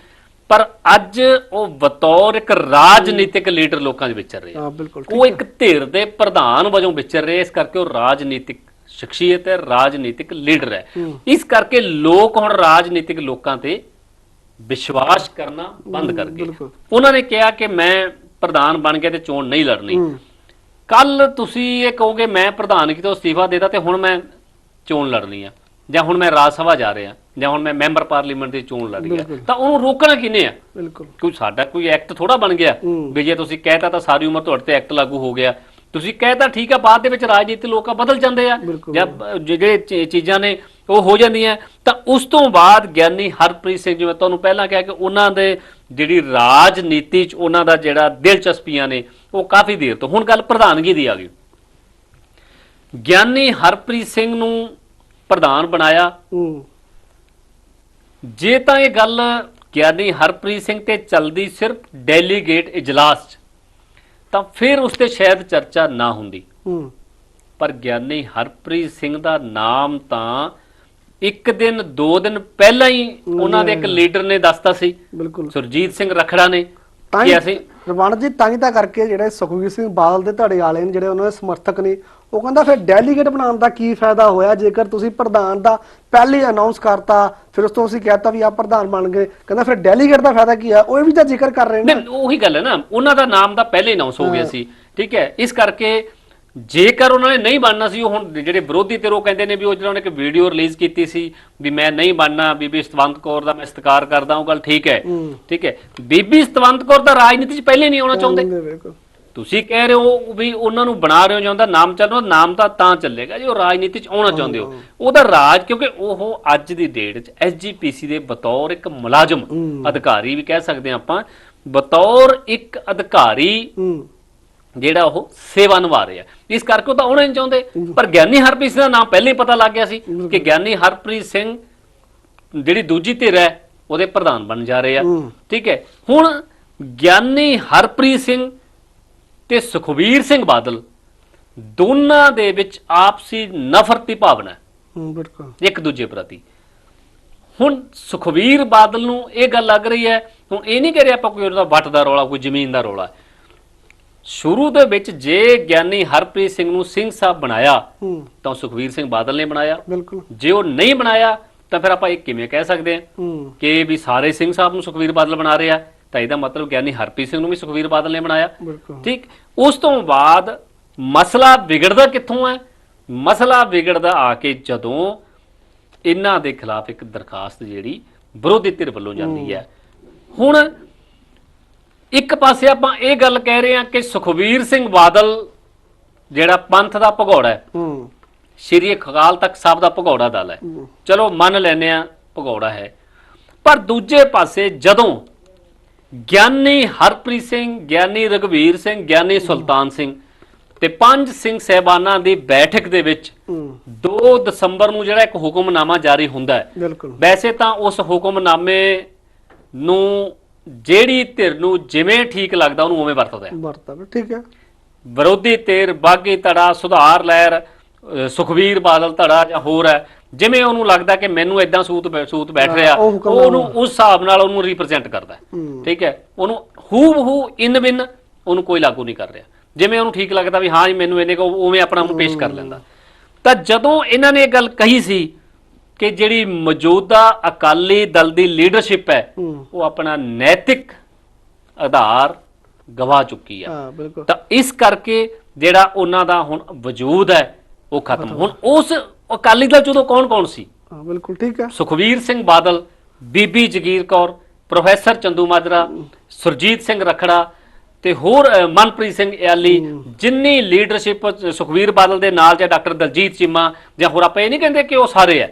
ਪਰ ਅੱਜ ਉਹ ਬਤੌਰ ਇੱਕ ਰਾਜਨੀਤਿਕ ਲੀਡਰ ਲੋਕਾਂ ਦੇ ਵਿਚਰ ਰਹੇ ਹਾਂ ਬਿਲਕੁਲ ਉਹ ਇੱਕ ਧਿਰ ਦੇ ਪ੍ਰਧਾਨ ਵਜੋਂ ਵਿਚਰ ਰਹੇ ਇਸ ਕਰਕੇ ਉਹ ਰਾਜਨੀਤਿਕ ਸ਼ਖਸੀਅਤ ਹੈ ਰਾਜਨੀਤਿਕ ਲੀਡਰ ਹੈ। ਇਸ ਕਰਕੇ ਲੋਕ ਹੁਣ ਰਾਜਨੀਤਿਕ ਲੋਕਾਂ ਤੇ ਵਿਸ਼ਵਾਸ ਕਰਨਾ ਬੰਦ ਕਰ ਗਏ। ਉਹਨਾਂ ਨੇ ਕਿਹਾ ਕਿ ਮੈਂ ਪ੍ਰਧਾਨ ਬਣ ਗਿਆ ਤੇ ਚੋਣ ਨਹੀਂ ਲੜਨੀ। ਕੱਲ ਤੁਸੀਂ ਇਹ ਕਹੋਗੇ ਮੈਂ ਪ੍ਰਧਾਨਗੀ ਤੋਂ ਅਸਤੀਫਾ ਦੇਦਾ ਤੇ ਹੁਣ ਮੈਂ ਚੋਣ ਲੜਨੀ ਆ। ਜਾਂ ਹੁਣ ਮੈਂ ਰਾਜ ਸਭਾ ਜਾ ਰਿਹਾ। ਜਾਂ ਹੁਣ ਮੈਂ ਮੈਂਬਰ ਪਾਰਲੀਮੈਂਟ ਦੀ ਚੋਣ ਲੜ ਗਿਆ ਬਿਲਕੁਲ। ਤਾਂ ਉਹਨੂੰ ਰੋਕਣਾ ਕਿਨੇ ਆ? ਬਿਲਕੁਲ। ਕੋਈ ਸਾਡਾ ਕੋਈ ਐਕਟ ਥੋੜਾ ਬਣ ਗਿਆ ਹੂੰ। ਵੀ ਜੇ ਤੁਸੀਂ ਕਹਿਤਾ ਤਾਂ ਸਾਰੀ ਉਮਰ ਤੁਹਾਡੇ ਤੇ ਐਕਟ ਲਾਗੂ ਹੋ ਗਿਆ। ਤੁਸੀਂ ਕਹਿਤਾ ਠੀਕ ਆ ਬਾਅਦ ਦੇ ਵਿੱਚ ਰਾਜਨੀਤੀ ਲੋਕਾਂ ਬਦਲ ਜਾਂਦੇ ਆ। ਜਾਂ ਜਿਹੜੇ ਚੀਜ਼ਾਂ ਨੇ ਉਹ ਹੋ ਜਾਂਦੀਆਂ। ਤਾਂ ਉਸ ਤੋਂ ਬਾਅਦ ਗਿਆਨੀ ਹਰਪ੍ਰੀਤ ਸਿੰਘ ਜਿਵੇਂ ਤੁਹਾਨੂੰ ਪਹਿਲਾਂ ਕਿਹਾ ਕਿ ਉਹਨਾਂ ਦੇ ਜਿਹੜੀ ਰਾਜਨੀਤੀ ਚ ਉਹਨਾਂ ਦਾ ਜਿਹੜਾ ਦਿਲਚਸਪੀਆਂ ਨੇ ਉਹ ਕਾਫੀ ਦੇਰ ਤੋਂ। ਹੁਣ ਗੱਲ ਪ੍ਰਧਾਨਗੀ ਦੀ ਆ ਗਈ। ਗਿਆਨੀ ਹਰਪ੍ਰੀਤ ਸਿੰਘ ਨੂੰ ਪ੍ਰਧਾਨ ਬਣਾਇਆ। ਹੂੰ। ਜੇ ਤਾਂ ਇਹ ਗੱਲ ਗਿਆਨੀ ਹਰਪ੍ਰੀਤ ਸਿੰਘ ਤੇ ਚੱਲਦੀ ਸਿਰਫ ਡੈਲੀਗੇਟ ਇਜਲਾਸ 'ਚ ਤਾਂ ਫਿਰ ਉਸ ਤੇ ਸ਼ਾਇਦ ਚਰਚਾ ਨਾ ਹੁੰਦੀ। ਹੂੰ। ਪਰ ਗਿਆਨੀ ਹਰਪ੍ਰੀਤ ਸਿੰਘ ਦਾ ਨਾਮ ਤਾਂ ਇੱਕ ਦਿਨ ਦੋ ਦਿਨ ਪਹਿਲਾਂ ਹੀ ਉਹਨਾਂ ਦੇ ਇੱਕ ਲੀਡਰ ਨੇ ਦੱਸਤਾ ਸੀ। ਬਿਲਕੁਲ। ਸੁਰਜੀਤ ਸਿੰਘ ਰਖੜਾ ਨੇ ਕਿ ਅਸੀਂ ਰਵਾਨ ਜੀ ਤਾਂ ਹੀ ਤਾਂ ਕਰਕੇ ਜਿਹੜੇ ਸੁਖਵੀਰ ਸਿੰਘ ਬਾਦਲ ਦੇ ਧੜੇ ਵਾਲੇ ਨੇ ਜਿਹੜੇ ਉਹਨਾਂ ਦੇ ਸਮਰਥਕ ਨੇ ਉਹ ਕਹਿੰਦਾ ਫਿਰ ਡੈਲੀਗੇਟ ਬਣਾਉਣ ਦਾ ਕੀ ਫਾਇਦਾ ਹੋਇਆ? ਜੇਕਰ ਤੁਸੀਂ ਪ੍ਰਧਾਨ ਦਾ ਪਹਿਲੇ ਅਨਾਉਂਸ ਕਰਤਾ ਫਿਰ ਉਸ ਤੋਂ ਅਸੀਂ ਕਹਿਤਾ ਵੀ ਆ ਪ੍ਰਧਾਨ ਬਣ ਗਏ। ਕਹਿੰਦਾ ਫਿਰ ਡੈਲੀਗੇਟ ਦਾ ਫਾਇਦਾ ਕੀ ਆ? ਉਹ ਵੀ ਤਾਂ ਜ਼ਿਕਰ ਕਰ ਰਹੇ ਨੇ। ਨਹੀਂ ਉਹੀ ਗੱਲ ਹੈ ਨਾ। ਉਹਨਾਂ ਦਾ ਨਾਮ ਤਾਂ ਪਹਿਲੇ ਅਨਾਉਂਸ ਹੋ ਗਿਆ ਸੀ। ਠੀਕ ਹੈ? ਇਸ ਕਰਕੇ ਜੇਕਰ ਉਹਨਾਂ ਨੇ ਨਹੀਂ ਬਣਨਾ ਸੀ ਉਹ ਹੁਣ ਜਿਹੜੇ ਵਿਰੋਧੀ ਤੇ ਉਹ ਕਹਿੰਦੇ ਨੇ ਵੀ ਉਹ ਜਿਹੜਾ ਉਹਨੇ ਇੱਕ ਵੀਡੀਓ ਰਿਲੀਜ਼ ਕੀਤੀ ਸੀ ਵੀ ਮੈਂ ਨਹੀਂ ਬਣਨਾ ਬੀਬੀ ਸਤਵੰਤ ਕੌਰ ਦਾ ਮੈਂ ਸਤਿਕਾਰ ਕਰਦਾ ਉਹ ਗੱਲ ਠੀਕ ਹੈ। ਠੀਕ ਹੈ? ਬੀਬੀ ਸਤਵੰਤ ਕੌਰ ਦਾ ਰਾਜਨੀਤੀ 'ਚ ਪਹਿਲੇ ਨਹੀਂ ਆਉਣਾ ਚਾਹੁੰਦੇ। ਬਿਲਕੁਲ ਤੁਸੀਂ ਕਹਿ ਰਹੇ ਹੋ ਵੀ ਉਹਨਾਂ ਨੂੰ ਬਣਾ ਰਹੇ ਹੋ ਜਾਂ ਉਹਦਾ ਨਾਮ ਚੱਲ ਰਿਹਾ ਨਾਮ ਤਾਂ ਤਾਂ ਚੱਲੇਗਾ ਜੇ ਉਹ ਰਾਜਨੀਤੀ 'ਚ ਆਉਣਾ ਚਾਹੁੰਦੇ ਹੋ। ਉਹਦਾ ਰਾਜ ਕਿਉਂਕਿ ਉਹ ਅੱਜ ਦੀ ਡੇਟ 'ਚ ਐਸਜੀਪੀਸੀ ਦੇ ਬਤੌਰ ਇੱਕ ਮੁਲਾਜ਼ਮ ਅਧਿਕਾਰੀ ਵੀ ਕਹਿ ਸਕਦੇ ਆਪਾਂ ਬਤੌਰ ਇੱਕ ਅਧਿਕਾਰੀ ਜਿਹੜਾ ਉਹ ਸੇਵਾ ਨਿਭਾ ਰਿਹਾ। ਇਸ ਕਰਕੇ ਉਹ ਤਾਂ ਆਉਣਾ ਨਹੀਂ ਚਾਹੁੰਦੇ। ਪਰ ਗਿਆਨੀ ਹਰਪ੍ਰੀਤ ਸਿੰਘ ਦਾ ਨਾਮ ਪਹਿਲੇ ਹੀ ਪਤਾ ਲੱਗ ਗਿਆ ਸੀ ਕਿ ਗਿਆਨੀ ਹਰਪ੍ਰੀਤ ਸਿੰਘ ਜਿਹੜੀ ਦੂਜੀ ਧਿਰ ਹੈ ਉਹਦੇ ਪ੍ਰਧਾਨ ਬਣ ਜਾ ਰਹੇ ਆ। ਠੀਕ ਹੈ। ਹੁਣ ਗਿਆਨੀ ਹਰਪ੍ਰੀਤ ਸਿੰਘ ਤੇ ਸੁਖਵੀਰ ਸਿੰਘ ਬਾਦਲ ਦੋਨਾਂ ਦੇ ਵਿੱਚ ਆਪਸੀ ਨਫ਼ਰਤ ਦੀ ਭਾਵਨਾ ਬਿਲਕੁਲ। ਇੱਕ ਦੂਜੇ ਪ੍ਰਤੀ। ਹੁਣ ਸੁਖਵੀਰ ਬਾਦਲ ਨੂੰ ਇਹ ਗੱਲ ਲੱਗ ਰਹੀ ਹੈ ਹੁਣ ਇਹ ਨਹੀਂ ਕਹਿ ਰਿਹਾ ਆਪਾਂ ਕੋਈ ਉਹਦਾ ਵੱਟ ਦਾ ਰੌਲਾ ਕੋਈ ਜ਼ਮੀਨ ਦਾ ਰੌਲਾ। ਸ਼ੁਰੂ ਦੇ ਵਿੱਚ ਜੇ ਗਿਆਨੀ ਹਰਪ੍ਰੀਤ ਸਿੰਘ ਨੂੰ ਸਿੰਘ ਸਾਹਿਬ ਬਣਾਇਆ ਤਾਂ ਸੁਖਵੀਰ ਸਿੰਘ ਬਾਦਲ ਨੇ ਬਣਾਇਆ। ਬਿਲਕੁਲ। ਜੇ ਉਹ ਨਹੀਂ ਬਣਾਇਆ ਤਾਂ ਫਿਰ ਆਪਾਂ ਇਹ ਕਿਵੇਂ ਕਹਿ ਸਕਦੇ ਹਾਂ ਹੂੰ। ਕਿ ਵੀ ਸਾਰੇ ਸਿੰਘ ਸਾਹਿਬ ਨੂੰ ਸੁਖਵੀਰ ਬਾਦਲ ਬਣਾ ਰਿਹਾ ਤਾਂ ਇਹਦਾ ਮਤਲਬ ਗਿਆਨੀ ਹਰਪ੍ਰੀਤ ਸਿੰਘ ਨੂੰ ਵੀ ਸੁਖਵੀਰ ਬਾਦਲ ਨੇ ਬਣਾਇਆ। ਠੀਕ? ਉਸ ਤੋਂ ਬਾਅਦ ਮਸਲਾ ਵਿਗੜਦਾ ਕਿੱਥੋਂ ਹੈ? ਮਸਲਾ ਵਿਗੜਦਾ ਆ ਕੇ ਜਦੋਂ ਇਹਨਾਂ ਦੇ ਖਿਲਾਫ ਇੱਕ ਦਰਖਾਸਤ ਜਿਹੜੀ ਵਿਰੋਧੀ ਧਿਰ ਵੱਲੋਂ ਜਾਂਦੀ ਹੈ। ਹੁਣ ਇੱਕ ਪਾਸੇ ਆਪਾਂ ਇਹ ਗੱਲ ਕਹਿ ਰਹੇ ਹਾਂ ਕਿ ਸੁਖਵੀਰ ਸਿੰਘ ਬਾਦਲ ਜਿਹੜਾ ਪੰਥ ਦਾ ਭਗੌੜਾ ਹੈ ਹੂੰ। ਸ਼੍ਰੀ ਅਕਾਲ ਤਖਤ ਸਾਹਿਬ ਦਾ ਭਗੌੜਾ ਦਲ ਹੈ। ਚਲੋ ਮੰਨ ਲੈਨੇ ਆ ਭਗੌੜਾ ਹੈ। ਪਰ ਦੂਜੇ ਪਾਸੇ ਜਦੋਂ ਗਿਆਨੀ ਹਰਪ੍ਰੀਤ ਸਿੰਘ ਗਿਆਨੀ ਰਗਵੀਰ ਸਿੰਘ ਗਿਆਨੀ ਸੁਲਤਾਨ ਸਿੰਘ ਤੇ ਪੰਜ ਸਿੰਘ ਸਹਿਬਾਨਾਂ ਦੀ ਬੈਠਕ ਦੇ ਵਿੱਚ ਹੂੰ। 2 ਦਸੰਬਰ ਨੂੰ ਜਿਹੜਾ ਇੱਕ ਹੁਕਮਨਾਮਾ ਜਾਰੀ ਹੁੰਦਾ ਹੈ। ਵੈਸੇ ਤਾਂ ਉਸ ਹੁਕਮਨਾਮੇ ਨੂੰ ਜਿਹੜੀ ਧਿਰ ਨੂੰ ਜਿਵੇਂ ਠੀਕ ਲੱਗਦਾ ਉਹਨੂੰ ਉਵੇਂ ਵਰਤਦਾ ਹੈ। ਵਰਤਾ ਵੀ ਠੀਕ ਹੈ। ਵਿਰੋਧੀ ਧਿਰ ਬਾਗੀ ਧੜਾ ਸੁਧਾਰ ਲਹਿਰ ਸੁਖਵੀਰ ਬਾਦਲ ਧੜਾ ਜਾਂ ਹੋਰ ਹੈ ਜਿਵੇਂ ਉਹਨੂੰ ਲੱਗਦਾ ਕਿ ਮੈਨੂੰ ਇਦਾਂ ਸੂਤ ਬੈ- ਸੂਤ ਬੈਠ ਰਿਹਾ ਉਹ ਹੁਕਮ ਉਹਨੂੰ ਉਸ ਹਿਸਾਬ ਨਾਲ ਉਹਨੂੰ ਰਿਪਰੈਜ਼ੈਂਟ ਕਰਦਾ ਹੈ। ਹੂੰ। ਠੀਕ ਹੈ? ਉਹਨੂੰ ਹੂ ਹੂ ਇਨ ਬਿਨ ਉਹਨੂੰ ਕੋਈ ਲਾਗੂ ਨਹੀਂ ਕਰ ਰਿਹਾ। ਜਿਵੇਂ ਉਹਨੂੰ ਠੀਕ ਲੱਗਦਾ ਵੀ ਹਾਂ ਜੀ ਮੈਨੂੰ ਇਹਨੇ ਕੋ ਉਵੇਂ ਆਪਣਾ ਨੂੰ ਪੇਸ਼ ਕਰ ਲੈਂਦਾ। ਤਾਂ ਜਦੋਂ ਇਹਨਾਂ ਨੇ ਇਹ ਗੱਲ ਕਹੀ ਸੀ ਕਿ ਜਿਹੜੀ ਮੌਜੂਦਾ ਅਕਾਲੀ ਦਲ ਦੀ ਲੀਡਰਸ਼ਿਪ ਹੈ ਹੂੰ। ਉਹ ਆਪਣਾ ਨੈਤਿਕ ਆਧਾਰ ਗਵਾ ਚੁੱਕੀ ਹੈ। ਹਾਂ ਬਿਲਕੁਲ। ਤਾਂ ਇਸ ਕਰਕੇ ਜਿਹੜਾ ਉਹਨਾਂ ਦਾ ਹੁਣ ਵਜੂਦ ਹੈ ਉਹ ਖਤਮ। ਹੁਣ ਉਸ ਅਕਾਲੀ ਦਲ ਚ ਕੌਣ ਕੌਣ ਸੀ? ਹਾਂ ਬਿਲਕੁਲ ਠੀਕ ਹੈ। ਸੁਖਵੀਰ ਸਿੰਘ ਬਾਦਲ ਬੀਬੀ ਜਗੀਰ ਕੌਰ ਪ੍ਰੋਫੈਸਰ ਚੰਦੂ ਮਾਜਰਾ ਸੁਰਜੀਤ ਸਿੰਘ ਰਖੜਾ ਤੇ ਹੋਰ ਮਨਪ੍ਰੀਤ ਸਿੰਘ ਇਆਲੀ ਜਿੰਨੀ ਲੀਡਰਸ਼ਿਪ ਸੁਖਵੀਰ ਬਾਦਲ ਦੇ ਨਾਲ ਜਾਂ ਡਾਕਟਰ ਦਲਜੀਤ ਚੀਮਾ ਜਾਂ ਹੋਰ ਆਪਾਂ ਇਹ ਨਹੀਂ ਕਹਿੰਦੇ ਕਿ ਉਹ ਸਾਰੇ ਆ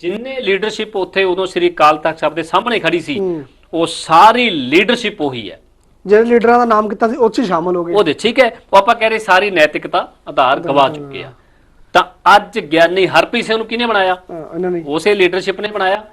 ਜਿੰਨੇ ਲੀਡਰਸ਼ਿਪ ਉੱਥੇ ਉਦੋਂ ਸ੍ਰੀ ਅਕਾਲ ਤਖਤ ਸਾਹਿਬ ਦੇ ਸਾਹਮਣੇ ਖੜੀ ਸੀ ਹੂੰ। ਉਹ ਸਾਰੀ ਲੀਡਰਸ਼ਿਪ ਉਹੀ ਹੈ। ਜਿਹੜੇ ਲੀਡਰਾਂ ਦਾ ਨਾਮ ਕੀਤਾ ਸੀ ਉਹ 'ਚ ਹੀ ਸ਼ਾਮਲ ਹੋ ਗਏ। ਉਹਦੇ ਠੀਕ ਹੈ। ਉਹ ਆਪਾਂ ਕਹਿ ਰਹੇ ਸਾਰੀ ਨੈਤਿਕਤਾ ਆਧਾਰ ਗਵਾ ਚੁੱਕੇ ਆ। ਤਾਂ ਅੱਜ ਗਿਆਨੀ ਹਰਪ੍ਰੀਤ ਸਿੰਘ ਨੂੰ ਕਿਹਨੇ ਬਣਾਇਆ? ਹਾਂ, ਇਹਨਾਂ ਨੇ ਉਸੇ ਲੀਡਰਸ਼ਿਪ ਨੇ ਬਣਾਇਆ।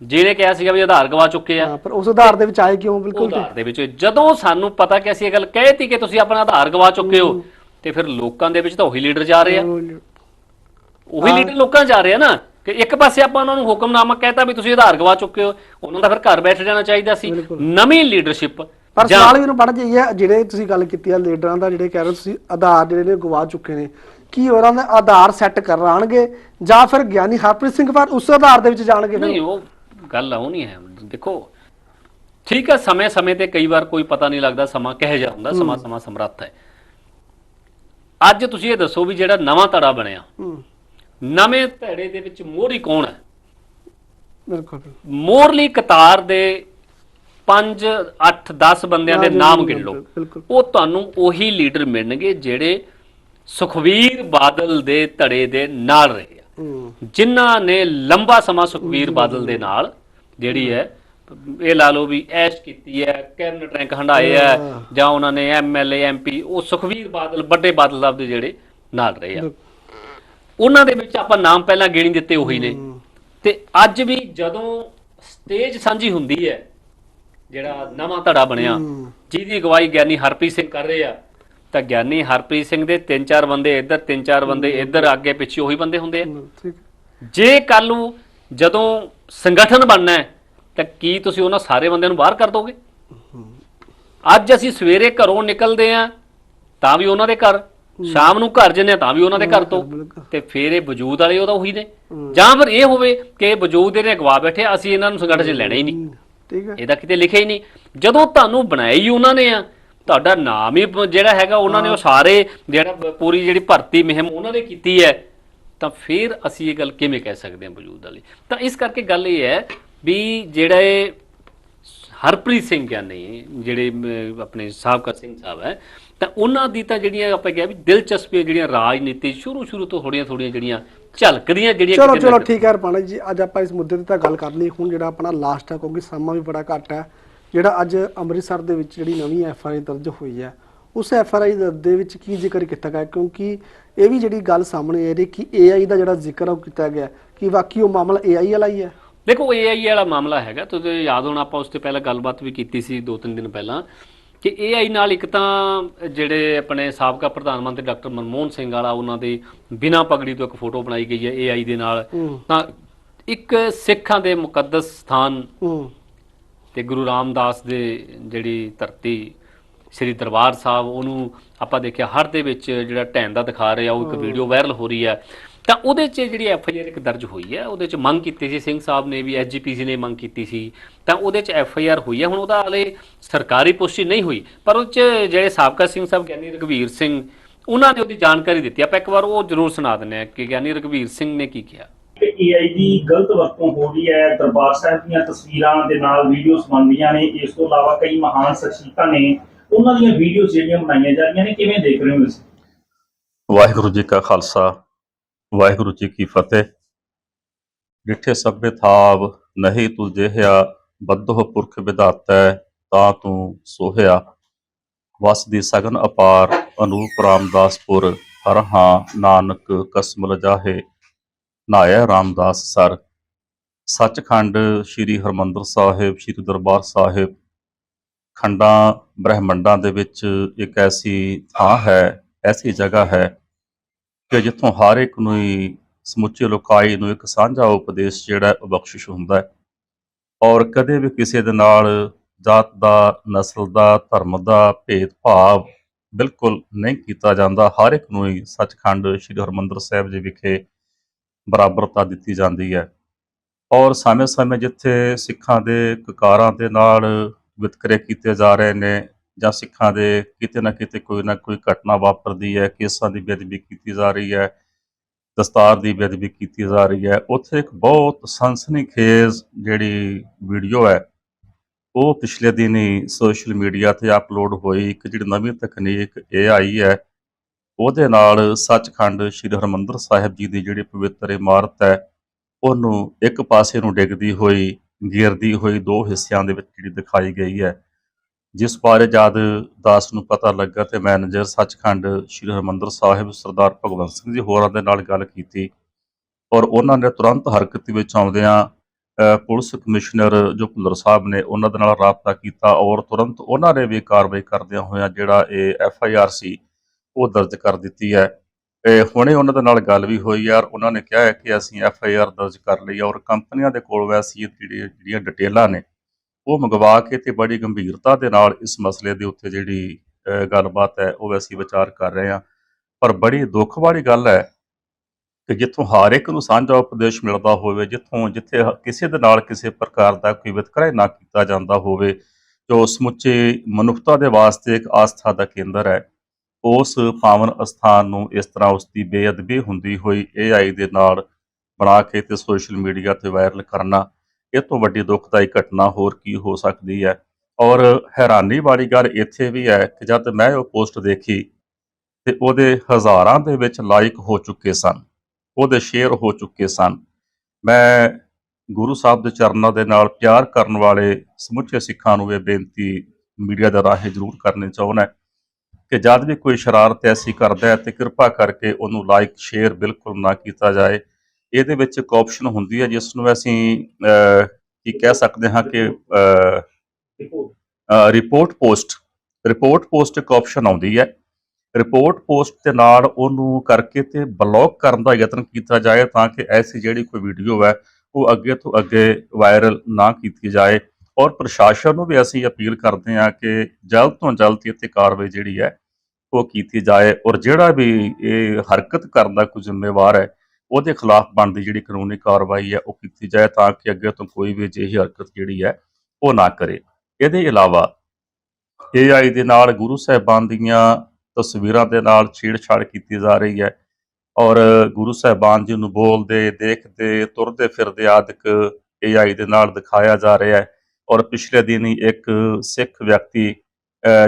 ਜਿਹਨੇ ਕਿਹਾ ਸੀਗਾ ਵੀ ਆਧਾਰ ਗਵਾ ਚੁੱਕੇ ਆ। ਹਾਂ ਪਰ ਉਸ ਆਧਾਰ ਦੇ ਵਿੱਚ ਆਏ ਕਿਉਂ ਬਿਲਕੁਲ ਆਧਾਰ ਦੇ ਵਿੱਚ ਜਦੋਂ ਸਾਨੂੰ ਪਤਾ ਕਿ ਅਸੀਂ ਇਹ ਗੱਲ ਕਹਿਤੀ ਕਿ ਤੁਸੀਂ ਆਪਣਾ ਆਧਾਰ ਗਵਾ ਚੁੱਕੇ ਹੋ ਤੇ ਫਿਰ ਲੋਕਾਂ ਦੇ ਵਿੱਚ ਤਾਂ ਉਹੀ ਲੀਡਰ ਜਾ ਰਹੇ ਆ। ਉਹੀ ਲੀਡਰ ਲੋਕਾਂ ਜਾ ਰਹੇ ਆ ਨਾ। ਕਿ ਇੱਕ ਪਾਸੇ ਆਪਾਂ ਉਹਨਾਂ ਨੂੰ ਹੁਕਮਨਾਮਾ ਕਹਿਤਾ ਵੀ ਤੁਸੀਂ ਆਧਾਰ ਗਵਾ ਚੁੱਕੇ ਹੋ ਉਹਨਾਂ ਦਾ ਫਿਰ ਘਰ ਬੈਠ ਜਾਣਾ ਚਾਹੀਦਾ ਸੀ। ਨਵੀਂ ਲੀਡਰਸ਼ਿਪ ਪਰ ਸਵਾਲ ਵੀ ਨੂੰ ਪੜ ਜਾਈਏ ਜਿਹੜੇ ਤੁਸੀਂ ਗੱਲ ਕੀਤੀ ਆ ਲੀਡਰਾਂ ਦਾ ਜਿਹੜੇ ਕਹਿ ਰਹੇ ਹੋ ਤੁਸੀਂ ਆਧਾਰ ਜਿਹੜੇ ਨੇ ਗਵਾ ਚੁੱਕੇ ਨੇ। ਕੀ ਉਹਨਾਂ ਦੇ ਆਧਾਰ ਸੈੱਟ ਕਰਾਣਗੇ ਜਾਂ ਫਿਰ ਗਿਆਨੀ ਹਰਪ੍ਰੀਤ ਸਿੰਘ ਪਰ ਉਸ ਆਧਾਰ ਦੇ ਵਿੱਚ ਜਾਣਗੇ ਨਹੀਂ ਉਹ ਗੱਲ ਉਹ ਨਹੀਂ ਹੈ। ਦੇਖੋ ਠੀਕ ਹੈ ਸਮੇਂ ਸਮੇਂ ਤੇ ਕਈ ਵਾਰ ਕੋਈ ਪਤਾ ਨਹੀਂ ਲੱਗਦਾ ਸਮਾਂ ਕਿਹੋ ਜਿਹਾ ਹੁੰਦਾ ਸਮਾਂ ਸਮਾਂ ਸਮਰੱਥ ਹੈ। ਅੱਜ ਤੁਸੀਂ ਇਹ ਦੱਸੋ ਵੀ ਜਿਹੜਾ ਨਵਾਂ ਧੜਾ ਬਣਿਆ ਨਵੇਂ ਧੜੇ ਦੇ ਵਿੱਚ ਮੋਹਰੀ ਕੌਣ ਹੈ? ਬਿਲਕੁਲ ਮੋਹਰਲੀ ਕਤਾਰ ਦੇ 5 8 10 ਬੰਦਿਆਂ ਦੇ ਨਾਮ ਗਿਣ ਲਓ। ਉਹ ਤੁਹਾਨੂੰ ਉਹੀ ਲੀਡਰ ਮਿਲਣਗੇ ਜਿਹੜੇ ਸੁਖਵੀਰ ਬਾਦਲ ਦੇ ਧੜੇ ਦੇ ਨਾਲ ਰਹੇ ਆ। ਜਿਨ੍ਹਾਂ ਨੇ ਲੰਬਾ ਸਮਾਂ ਸੁਖਵੀਰ ਬਾਦਲ ਦੇ ਨਾਲ ਜਿਹੜੀ ਹੈ ਇਹ ਲਾ ਲਓ ਵੀ ਐਸ਼ ਕੀਤੀ ਹੈ ਕੈਬਨਿਟ ਰੈਂਕ ਹੰਡਾਏ ਹੈ ਜਾਂ ਉਹਨਾਂ ਨੇ ਐਮਐਲਏ ਐਮਪੀ ਉਹ ਸੁਖਵੀਰ ਬਾਦਲ ਵੱਡੇ ਬਾਦਲ ਸਾਹਿਬ ਦੇ ਜਿਹੜੇ ਨਾਲ ਰਹੇ ਆ। ਉਹਨਾਂ ਦੇ ਵਿੱਚ ਆਪਾਂ ਨਾਮ ਪਹਿਲਾਂ ਗਿਣੀ ਦਿੱਤੇ ਉਹੀ ਨੇ। ਤੇ ਅੱਜ ਵੀ ਜਦੋਂ ਸਟੇਜ ਸਾਂਝੀ ਹੁੰਦੀ ਹੈ ਜਿਹੜਾ ਨਵਾਂ ਧੜਾ ਬਣਿਆ ਜਿਹਦੀ ਅਗਵਾਈ ਗਿਆਨੀ ਹਰਪ੍ਰੀਤ ਸਿੰਘ ਕਰ ਰਹੇ ਆ ਤਾਂ ਗਿਆਨੀ ਹਰਪ੍ਰੀਤ ਸਿੰਘ ਦੇ ਤਿੰਨ ਚਾਰ ਬੰਦੇ ਇੱਧਰ ਤਿੰਨ ਚਾਰ ਬੰਦੇ ਇੱਧਰ ਅੱਗੇ ਪਿੱਛੇ ਉਹੀ ਬੰਦੇ ਹੁੰਦੇ ਆ। ਠੀਕ। ਜੇ ਕੱਲ ਨੂੰ ਜਦੋਂ ਸੰਗਠਨ ਬਣਨਾ ਹੈ ਤਾਂ ਕੀ ਤੁਸੀਂ ਉਹਨਾਂ ਸਾਰੇ ਬੰਦਿਆਂ ਨੂੰ ਬਾਹਰ ਕਰ ਦੋਗੇ? ਅੱਜ ਅਸੀਂ ਸਵੇਰੇ ਘਰੋਂ ਨਿਕਲਦੇ ਆ ਤਾਂ ਵੀ ਉਹਨਾਂ ਦੇ ਘਰ। ਸ਼ਾਮ ਨੂੰ ਘਰ ਜੰਨੇ ਤਾਂ ਵੀ ਉਹਨਾਂ ਦੇ ਘਰ ਤੋਂ। ਤੇ ਫਿਰ ਇਹ ਵਜੂਦ ਵਾਲੇ ਉਹਦਾ ਉਹੀ ਨੇ। ਜਾਂ ਫਿਰ ਇਹ ਹੋਵੇ ਕਿ ਵਜੂਦ ਇਹਨੇ ਅਗਵਾ ਬੈਠੇ ਅਸੀਂ ਇਹਨਾਂ ਨੂੰ ਸੰਗਠਨ 'ਚ ਲੈਣਾ ਹੀ ਨਹੀਂ। ਠੀਕ ਹੈ। ਇਹਦਾ ਕਿਤੇ ਲਿਖਿਆ ਹੀ ਨਹੀਂ। ਜਦੋਂ ਤੁਹਾਨੂੰ ਬਣਾਇਆ ਹੀ ਉਹਨਾਂ ਨੇ ਆ ਤੁਹਾਡਾ ਨਾਮ ਹੀ ਜਿਹੜਾ ਹੈਗਾ ਉਹਨਾਂ ਨੇ ਉਹ ਸਾਰੇ ਜਿਹੜਾ ਪੂਰੀ ਜਿਹੜੀ ਭਰਤੀ ਮੁਹਿੰਮ ਉਹਨਾਂ ਨੇ ਕੀਤੀ ਹੈ ਤਾਂ ਫਿਰ ਅਸੀਂ ਇਹ ਗੱਲ ਕਿਵੇਂ ਕਹਿ ਸਕਦੇ ਹਾਂ ਵਜੂਦ ਵਾਲੀ? ਤਾਂ ਇਸ ਕਰਕੇ ਗੱਲ ਇਹ ਹੈ ਵੀ ਜਿਹੜੇ ਹਰਪ੍ਰੀਤ ਸਿੰਘ ਗਿਆਨੀ ਜਿਹੜੇ ਆਪਣੇ ਸਾਬਕਾ ਸਿੰਘ ਸਾਹਿਬ ਹੈ ਤਾਂ ਉਹਨਾਂ ਦੀ ਤਾਂ ਜਿਹੜੀਆਂ ਆਪਾਂ ਕਿਹਾ ਵੀ ਦਿਲਚਸਪੀਆਂ ਜਿਹੜੀਆਂ ਰਾਜਨੀਤੀ ਸ਼ੁਰੂ ਸ਼ੁਰੂ ਤੋਂ ਥੋੜੀਆਂ ਥੋੜੀਆਂ ਜਿਹੜੀਆਂ ਝਲਕਦੀਆਂ ਜਿਹੜੀਆਂ ਚਲੋ ਚਲੋ ਠੀਕ ਹੈ ਰਪਾਣਾ ਜੀ ਅੱਜ ਆਪਾਂ ਇਸ ਮੁੱਦੇ ਤੇ ਤਾਂ ਗੱਲ ਕਰ ਲਈ। ਹੁਣ ਜਿਹੜਾ ਆਪਣਾ ਲਾਸਟ ਹੈ ਕਿਉਂਕਿ ਸਮਾਂ ਵੀ ਬੜਾ ਘੱਟ ਹੈ। ਜਿਹੜਾ ਅੱਜ ਅੰਮ੍ਰਿਤਸਰ ਦੇ ਵਿੱਚ ਜਿਹੜੀ ਨਵੀਂ ਐਫ ਆਈ ਦਰਜ ਹੋਈ ਹੈ ਉਸ ਐਫ ਆਈ ਦੇ ਵਿੱਚ ਕੀ ਜ਼ਿਕਰ ਕੀਤਾ ਗਿਆ? ਕਿਉਂਕਿ ਇਹ ਵੀ ਜਿਹੜੀ ਗੱਲ ਸਾਹਮਣੇ ਆ ਰਹੀ ਕਿ ਏਆਈ ਦਾ ਜਿਹੜਾ ਜ਼ਿਕਰ ਉਹ ਕੀਤਾ ਗਿਆ। ਕਿ ਵਾਕਈ ਉਹ ਮਾਮਲਾ ਏਆਈ ਵਾਲਾ ਹੀ ਹੈ? ਦੇਖੋ AI ਵਾਲਾ ਮਾਮਲਾ ਹੈਗਾ। ਤੁਸੀਂ ਯਾਦ ਹੋਣਾ ਆਪਾਂ ਉਸ ਤੋਂ ਪਹਿਲਾਂ ਗੱਲਬਾਤ ਵੀ ਕੀਤੀ ਸੀ ਦੋ ਤਿੰਨ ਦਿਨ ਪਹਿਲਾਂ ਕਿ AI ਨਾਲ ਇੱਕ ਤਾਂ ਜਿਹੜੇ ਆਪਣੇ ਸਾਬਕਾ ਪ੍ਰਧਾਨ ਮੰਤਰੀ ਡਾਕਟਰ ਮਨਮੋਹਨ ਸਿੰਘ ਵਾਲਾ ਉਹਨਾਂ ਦੇ ਬਿਨਾਂ ਪਗੜੀ ਤੋਂ ਇੱਕ ਫੋਟੋ ਬਣਾਈ ਗਈ ਹੈ AI ਦੇ ਨਾਲ। ਤਾਂ ਇੱਕ ਸਿੱਖਾਂ ਦੇ ਮੁਕੱਦਸ ਸਥਾਨ ਤੇ ਗੁਰੂ ਰਾਮਦਾਸ ਦੇ ਜਿਹੜੀ ਧਰਤੀ ਸ੍ਰੀ ਦਰਬਾਰ ਸਾਹਿਬ ਉਹਨੂੰ ਆਪਾਂ ਦੇਖਿਆ ਹੜ ਦੇ ਵਿੱਚ ਜਿਹੜਾ ਢਹਿਣ ਦਾ ਦਿਖਾ ਰਿਹਾ ਉਹ ਇੱਕ ਵੀਡੀਓ ਵਾਇਰਲ ਹੋ ਰਹੀ ਹੈ। ਤਾਂ ਉਹਦੇ 'ਚ ਜਿਹੜੀ ਐਫ ਆਈ ਆਰ ਇੱਕ ਦਰਜ ਹੋਈ ਹੈ ਉਹਦੇ 'ਚ ਮੰਗ ਕੀਤੀ ਸੀ ਸਿੰਘ ਸਾਹਿਬ ਨੇ ਵੀ ਐਸਜੀਪੀਸੀ ਨੇ ਮੰਗ ਕੀਤੀ ਸੀ ਤਾਂ ਉਹਦੇ 'ਚ ਐਫ ਆਈ ਆਰ ਹੋਈ ਹੈ। ਹੁਣ ਉਹਦਾ ਹਾਲੇ ਸਰਕਾਰੀ ਪੁਸ਼ਟੀ ਨਹੀਂ ਹੋਈ ਪਰ ਉਹ 'ਚ ਜਿਹੜੇ ਸਾਬਕਾ ਸਿੰਘ ਸਾਹਿਬ ਗਿਆਨੀ ਰਘਵੀਰ ਸਿੰਘ ਉਹਨਾਂ ਨੇ ਉਹਦੀ ਜਾਣਕਾਰੀ ਦਿੱਤੀ। ਆਪਾਂ ਇੱਕ ਵਾਰ ਉਹ ਜ਼ਰੂਰ ਸੁਣਾ ਦਿੰਦੇ ਹਾਂ ਕਿ ਗਿਆਨੀ ਰਘਵੀਰ ਸਿੰਘ ਨੇ ਕੀ ਕਿਹਾ। ਕਿ ਦੀ ਗਲਤ ਵਰਤੋਂ ਹੋ ਰਹੀ ਹੈ, ਦਰਬਾਰ ਸਾਹਿਬ ਦੀਆਂ ਤਸਵੀਰਾਂ ਦੇ ਨਾਲ ਵੀਡੀਓਜ਼ ਬਣਦੀਆਂ ਨੇ, ਇਸ ਤੋਂ ਇਲਾਵਾ ਕਈ ਮਹਾਨ ਸ਼ਖਸੀਅਤਾਂ ਨੇ, ਉਹਨਾਂ ਦੀਆਂ ਵੀਡੀਓਜ਼ ਜਿਹੜੀਆਂ ਬਣਾਈਆਂ ਜਾ ਰਹੀਆਂ ਨੇ, ਕਿਵੇਂ ਦੇਖ ਰਹੇ ਹੋ ਇਸ ਵਾਹਿਗੁਰੂ ਜੀ ਕਾ ਖਾਲਸਾ, ਵਾਹਿਗੁਰੂ ਜੀ ਕੀ ਫਤਿਹ। ਡਿਠੇ ਸਭੇ ਥਾਵ ਨਹੀਂ ਤੂੰ ਜਿਹਿਆ ਬੱਧੋ ਪੁਰਖ ਵਿਧਾਤੈ, ਤਾਂ ਤੂੰ ਸੋਹਿਆ। ਵਸ ਦੀ ਸਗਨ ਅਪਾਰ ਅਨੂਪ ਰਾਮਦਾਸਪੁਰ, ਹਰ ਹਾਂ ਨਾਨਕ ਕਸਮ ਲਜਾਹੇ ਨਾਇਆ ਰਾਮਦਾਸ ਸਰ। ਸੱਚਖੰਡ ਸ੍ਰੀ ਹਰਮੰਦਰ ਸਾਹਿਬ, ਸ੍ਰੀ ਦਰਬਾਰ ਸਾਹਿਬ, ਖੰਡਾਂ ਬ੍ਰਹਿਮੰਡਾਂ ਦੇ ਵਿੱਚ ਇੱਕ ਐਸੀ ਥਾਂ ਹੈ, ਐਸੀ ਜਗ੍ਹਾ ਹੈ ਕਿ ਜਿੱਥੋਂ ਹਰ ਇੱਕ ਨੂੰ ਹੀ ਸਮੁੱਚੇ ਲੋਕਾਈ ਨੂੰ ਇੱਕ ਸਾਂਝਾ ਉਪਦੇਸ਼ ਜਿਹੜਾ ਉਹ ਬਖਸ਼ਿਸ਼ ਹੁੰਦਾ ਹੈ। ਔਰ ਕਦੇ ਵੀ ਕਿਸੇ ਦੇ ਨਾਲ ਜਾਤ ਦਾ, ਨਸਲ ਦਾ, ਧਰਮ ਦਾ ਭੇਦਭਾਵ ਬਿਲਕੁਲ ਨਹੀਂ ਕੀਤਾ ਜਾਂਦਾ। ਹਰ ਇੱਕ ਨੂੰ ਹੀ ਸੱਚਖੰਡ ਸ੍ਰੀ ਹਰਮੰਦਰ ਸਾਹਿਬ ਜੀ ਵਿਖੇ ਬਰਾਬਰਤਾ ਦਿੱਤੀ ਜਾਂਦੀ ਹੈ। ਔਰ ਸਮੇਂ-ਸਮੇਂ ਜਿੱਥੇ ਸਿੱਖਾਂ ਦੇ ਕਕਾਰਾਂ ਦੇ ਨਾਲ ਵਿਤਕਰੇ ਕੀਤੇ ਜਾ ਰਹੇ ਨੇ ਜਾਂ ਸਿੱਖਾਂ ਦੇ ਕਿਤੇ ਨਾ ਕਿਤੇ ਕੋਈ ਨਾ ਕੋਈ ਘਟਨਾ ਵਾਪਰਦੀ ਹੈ, ਕੇਸਾਂ ਦੀ ਬੇਅਦਬੀ ਕੀਤੀ ਜਾ ਰਹੀ ਹੈ, ਦਸਤਾਰ ਦੀ ਬੇਅਦਬੀ ਕੀਤੀ ਜਾ ਰਹੀ ਹੈ, ਉੱਥੇ ਇੱਕ ਬਹੁਤ ਸਨਸਨੀਖੇਜ਼ ਜਿਹੜੀ ਵੀਡੀਓ ਹੈ, ਉਹ ਪਿਛਲੇ ਦਿਨ ਹੀ ਸੋਸ਼ਲ ਮੀਡੀਆ ਤੇ ਅਪਲੋਡ ਹੋਈ। ਇੱਕ ਜਿਹੜੀ ਨਵੀਂ ਤਕਨੀਕ AI ਹੈ ਉਹਦੇ ਨਾਲ ਸੱਚਖੰਡ ਸ੍ਰੀ ਹਰਮੰਦਰ ਸਾਹਿਬ ਜੀ ਦੀ ਜਿਹੜੀ ਪਵਿੱਤਰ ਇਮਾਰਤ ਹੈ, ਉਹਨੂੰ ਇੱਕ ਪਾਸੇ ਨੂੰ ਡਿੱਗਦੀ ਹੋਈ ਗਿਰਦੀ ਹੋਈ ਦੋ ਹਿੱਸਿਆਂ ਦੇ ਵਿੱਚ ਜਿਹੜੀ ਦਿਖਾਈ ਗਈ ਹੈ। ਜਿਸ ਬਾਰੇ ਜਦ ਦਾਸ ਨੂੰ ਪਤਾ ਲੱਗਾ ਤੇ ਮੈਨੇਜਰ ਸੱਚਖੰਡ ਸ੍ਰੀ ਹਰਮੰਦਰ ਸਾਹਿਬ ਸਰਦਾਰ ਭਗਵੰਤ ਸਿੰਘ ਜੀ ਹੋਰਾਂ ਦੇ ਨਾਲ ਗੱਲ ਕੀਤੀ ਔਰ ਉਹਨਾਂ ਨੇ ਤੁਰੰਤ ਹਰਕਤ ਵਿੱਚ ਆਉਂਦਿਆਂ ਪੁਲਿਸ ਕਮਿਸ਼ਨਰ ਜੋ ਭੁੱਲਰ ਸਾਹਿਬ ਨੇ ਉਹਨਾਂ ਦੇ ਨਾਲ ਰਾਬਤਾ ਕੀਤਾ ਔਰ ਤੁਰੰਤ ਉਹਨਾਂ ਨੇ ਵੀ ਕਾਰਵਾਈ ਕਰਦਿਆਂ ਹੋਇਆਂ ਜਿਹੜਾ ਇਹ ਐਫ ਆਈ ਆਰ ਸੀ ਉਹ ਦਰਜ ਕਰ ਦਿੱਤੀ ਹੈ। ਇਹ ਹੁਣੇ ਉਹਨਾਂ ਦੇ ਨਾਲ ਗੱਲ ਵੀ ਹੋਈ ਯਾਰ। ਉਹਨਾਂ ਨੇ ਕਿਹਾ ਹੈ ਕਿ ਅਸੀਂ ਐਫ ਆਈ ਆਰ ਦਰਜ ਕਰ ਲਈ ਔਰ ਕੰਪਨੀਆਂ ਦੇ ਕੋਲ ਵੈਸੀ ਜਿਹੜੀ ਜਿਹੜੀਆਂ ਡਿਟੇਲਾਂ ਨੇ, ਉਹ ਮੰਗਵਾ ਕੇ ਤੇ ਬੜੀ ਗੰਭੀਰਤਾ ਦੇ ਨਾਲ ਇਸ ਮਸਲੇ ਦੇ ਉੱਤੇ ਜਿਹੜੀ ਗੱਲਬਾਤ ਹੈ, ਉਹ ਅਸੀਂ ਵਿਚਾਰ ਕਰ ਰਹੇ ਹਾਂ। ਪਰ ਬੜੀ ਦੁੱਖ ਵਾਲੀ ਗੱਲ ਹੈ ਕਿ ਜਿੱਥੋਂ ਹਰ ਇੱਕ ਨੂੰ ਸਾਂਝਾ ਉਪਦੇਸ਼ ਮਿਲਦਾ ਹੋਵੇ, ਜਿੱਥੋਂ ਜਿੱਥੇ ਕਿਸੇ ਦੇ ਨਾਲ ਕਿਸੇ ਪ੍ਰਕਾਰ ਦਾ ਕੋਈ ਵਿਤਕਰਾ ਨਾ ਕੀਤਾ ਜਾਂਦਾ ਹੋਵੇ, ਜੋ ਸਮੁੱਚੇ ਮਨੁੱਖਤਾ ਦੇ ਵਾਸਤੇ ਇੱਕ ਆਸਥਾ ਦਾ ਕੇਂਦਰ ਹੈ। ਉਸ ਪਾਵਨ ਅਸਥਾਨ ਨੂੰ ਇਸ ਤਰ੍ਹਾਂ ਉਸ ਦੀ ਬੇਅਦਬੀ ਹੁੰਦੀ ਹੋਈ AI ਦੇ ਨਾਲ ਬਣਾ ਕੇ ਤੇ ਸੋਸ਼ਲ ਮੀਡੀਆ ਤੇ ਵਾਇਰਲ ਕਰਨਾ, ਇਹ ਤੋਂ ਵੱਡੀ ਦੁਖਦਾਈ ਘਟਨਾ ਹੋਰ ਕੀ ਹੋ ਸਕਦੀ ਹੈ? ਔਰ ਹੈਰਾਨੀ ਵਾਲੀ ਗੱਲ ਇੱਥੇ ਵੀ ਹੈ ਕਿ ਜਦ ਮੈਂ ਉਹ ਪੋਸਟ ਦੇਖੀ ਤੇ ਉਹਦੇ ਹਜ਼ਾਰਾਂ ਦੇ ਵਿੱਚ ਲਾਈਕ ਹੋ ਚੁੱਕੇ ਸਨ, ਉਹਦੇ ਸ਼ੇਅਰ ਹੋ ਚੁੱਕੇ ਸਨ। ਮੈਂ ਗੁਰੂ ਸਾਹਿਬ ਦੇ ਚਰਨਾਂ ਦੇ ਨਾਲ ਪਿਆਰ ਕਰਨ ਵਾਲੇ ਸਮੁੱਚੇ ਸਿੱਖਾਂ ਨੂੰ ਇਹ ਬੇਨਤੀ ਮੀਡੀਆ ਦੇ ਰਾਹੀਂ ਜ਼ਰੂਰ ਕਰਨੀ ਚਾਹੁੰਦਾ ਕਿ ਜਦ ਵੀ ਕੋਈ ਸ਼ਰਾਰਤ ਐਸੀ ਕਰਦਾ ਹੈ ਤੇ ਕਿਰਪਾ ਕਰਕੇ ਉਹਨੂੰ ਲਾਈਕ ਸ਼ੇਅਰ ਬਿਲਕੁਲ ਨਾ ਕੀਤਾ ਜਾਏ। ਇਹਦੇ ਵਿੱਚ ਇੱਕ ਆਪਸ਼ਨ ਹੁੰਦੀ ਹੈ ਜਿਸ ਨੂੰ ਅਸੀਂ ਕੀ ਕਹਿ ਸਕਦੇ ਹਾਂ ਕਿ report report post report post ਇੱਕ ਆਪਸ਼ਨ ਆਉਂਦੀ ਹੈ। ਰਿਪੋਰਟ ਪੋਸਟ ਦੇ ਨਾਲ ਉਹਨੂੰ ਕਰਕੇ ਤੇ ਬਲੌਕ ਕਰਨ ਦਾ ਯਤਨ ਕੀਤਾ ਜਾਏ ਤਾਂ ਕਿ ਐਸੀ ਜਿਹੜੀ ਕੋਈ ਵੀਡੀਓ ਹੈ ਉਹ ਅੱਗੇ ਤੋਂ ਅੱਗੇ ਵਾਇਰਲ ਨਾ ਕੀਤੀ ਜਾਏ। ਔਰ ਪ੍ਰਸ਼ਾਸਨ ਨੂੰ ਵੀ ਅਸੀਂ ਅਪੀਲ ਕਰਦੇ ਹਾਂ ਕਿ ਜਲਦ ਤੋਂ ਜਲਦ ਇੱਥੇ ਕਾਰਵਾਈ ਜਿਹੜੀ ਹੈ, ਉਹ ਕੀਤੀ ਜਾਏ ਔਰ ਜਿਹੜਾ ਵੀ ਇਹ ਹਰਕਤ ਕਰਨ ਦਾ ਕੋਈ ਜ਼ਿੰਮੇਵਾਰ ਹੈ, ਉਹਦੇ ਖਿਲਾਫ ਬਣਦੀ ਜਿਹੜੀ ਕਾਨੂੰਨੀ ਕਾਰਵਾਈ ਹੈ, ਉਹ ਕੀਤੀ ਜਾਏ ਤਾਂ ਕਿ ਅੱਗੇ ਤੋਂ ਕੋਈ ਵੀ ਅਜਿਹੀ ਹਰਕਤ ਜਿਹੜੀ ਹੈ, ਉਹ ਨਾ ਕਰੇ। ਇਹਦੇ ਇਲਾਵਾ AI ਦੇ ਨਾਲ ਗੁਰੂ ਸਾਹਿਬਾਨ ਦੀਆਂ ਤਸਵੀਰਾਂ ਦੇ ਨਾਲ ਛੇੜਛਾੜ ਕੀਤੀ ਜਾ ਰਹੀ ਹੈ ਔਰ ਗੁਰੂ ਸਾਹਿਬਾਨ ਜੀ ਨੂੰ ਬੋਲਦੇ, ਦੇਖਦੇ, ਤੁਰਦੇ ਫਿਰਦੇ ਆਦਿਕ AI ਦੇ ਨਾਲ ਦਿਖਾਇਆ ਜਾ ਰਿਹਾ ਹੈ। ਔਰ ਪਿਛਲੇ ਦਿਨ ਹੀ ਇੱਕ ਸਿੱਖ ਵਿਅਕਤੀ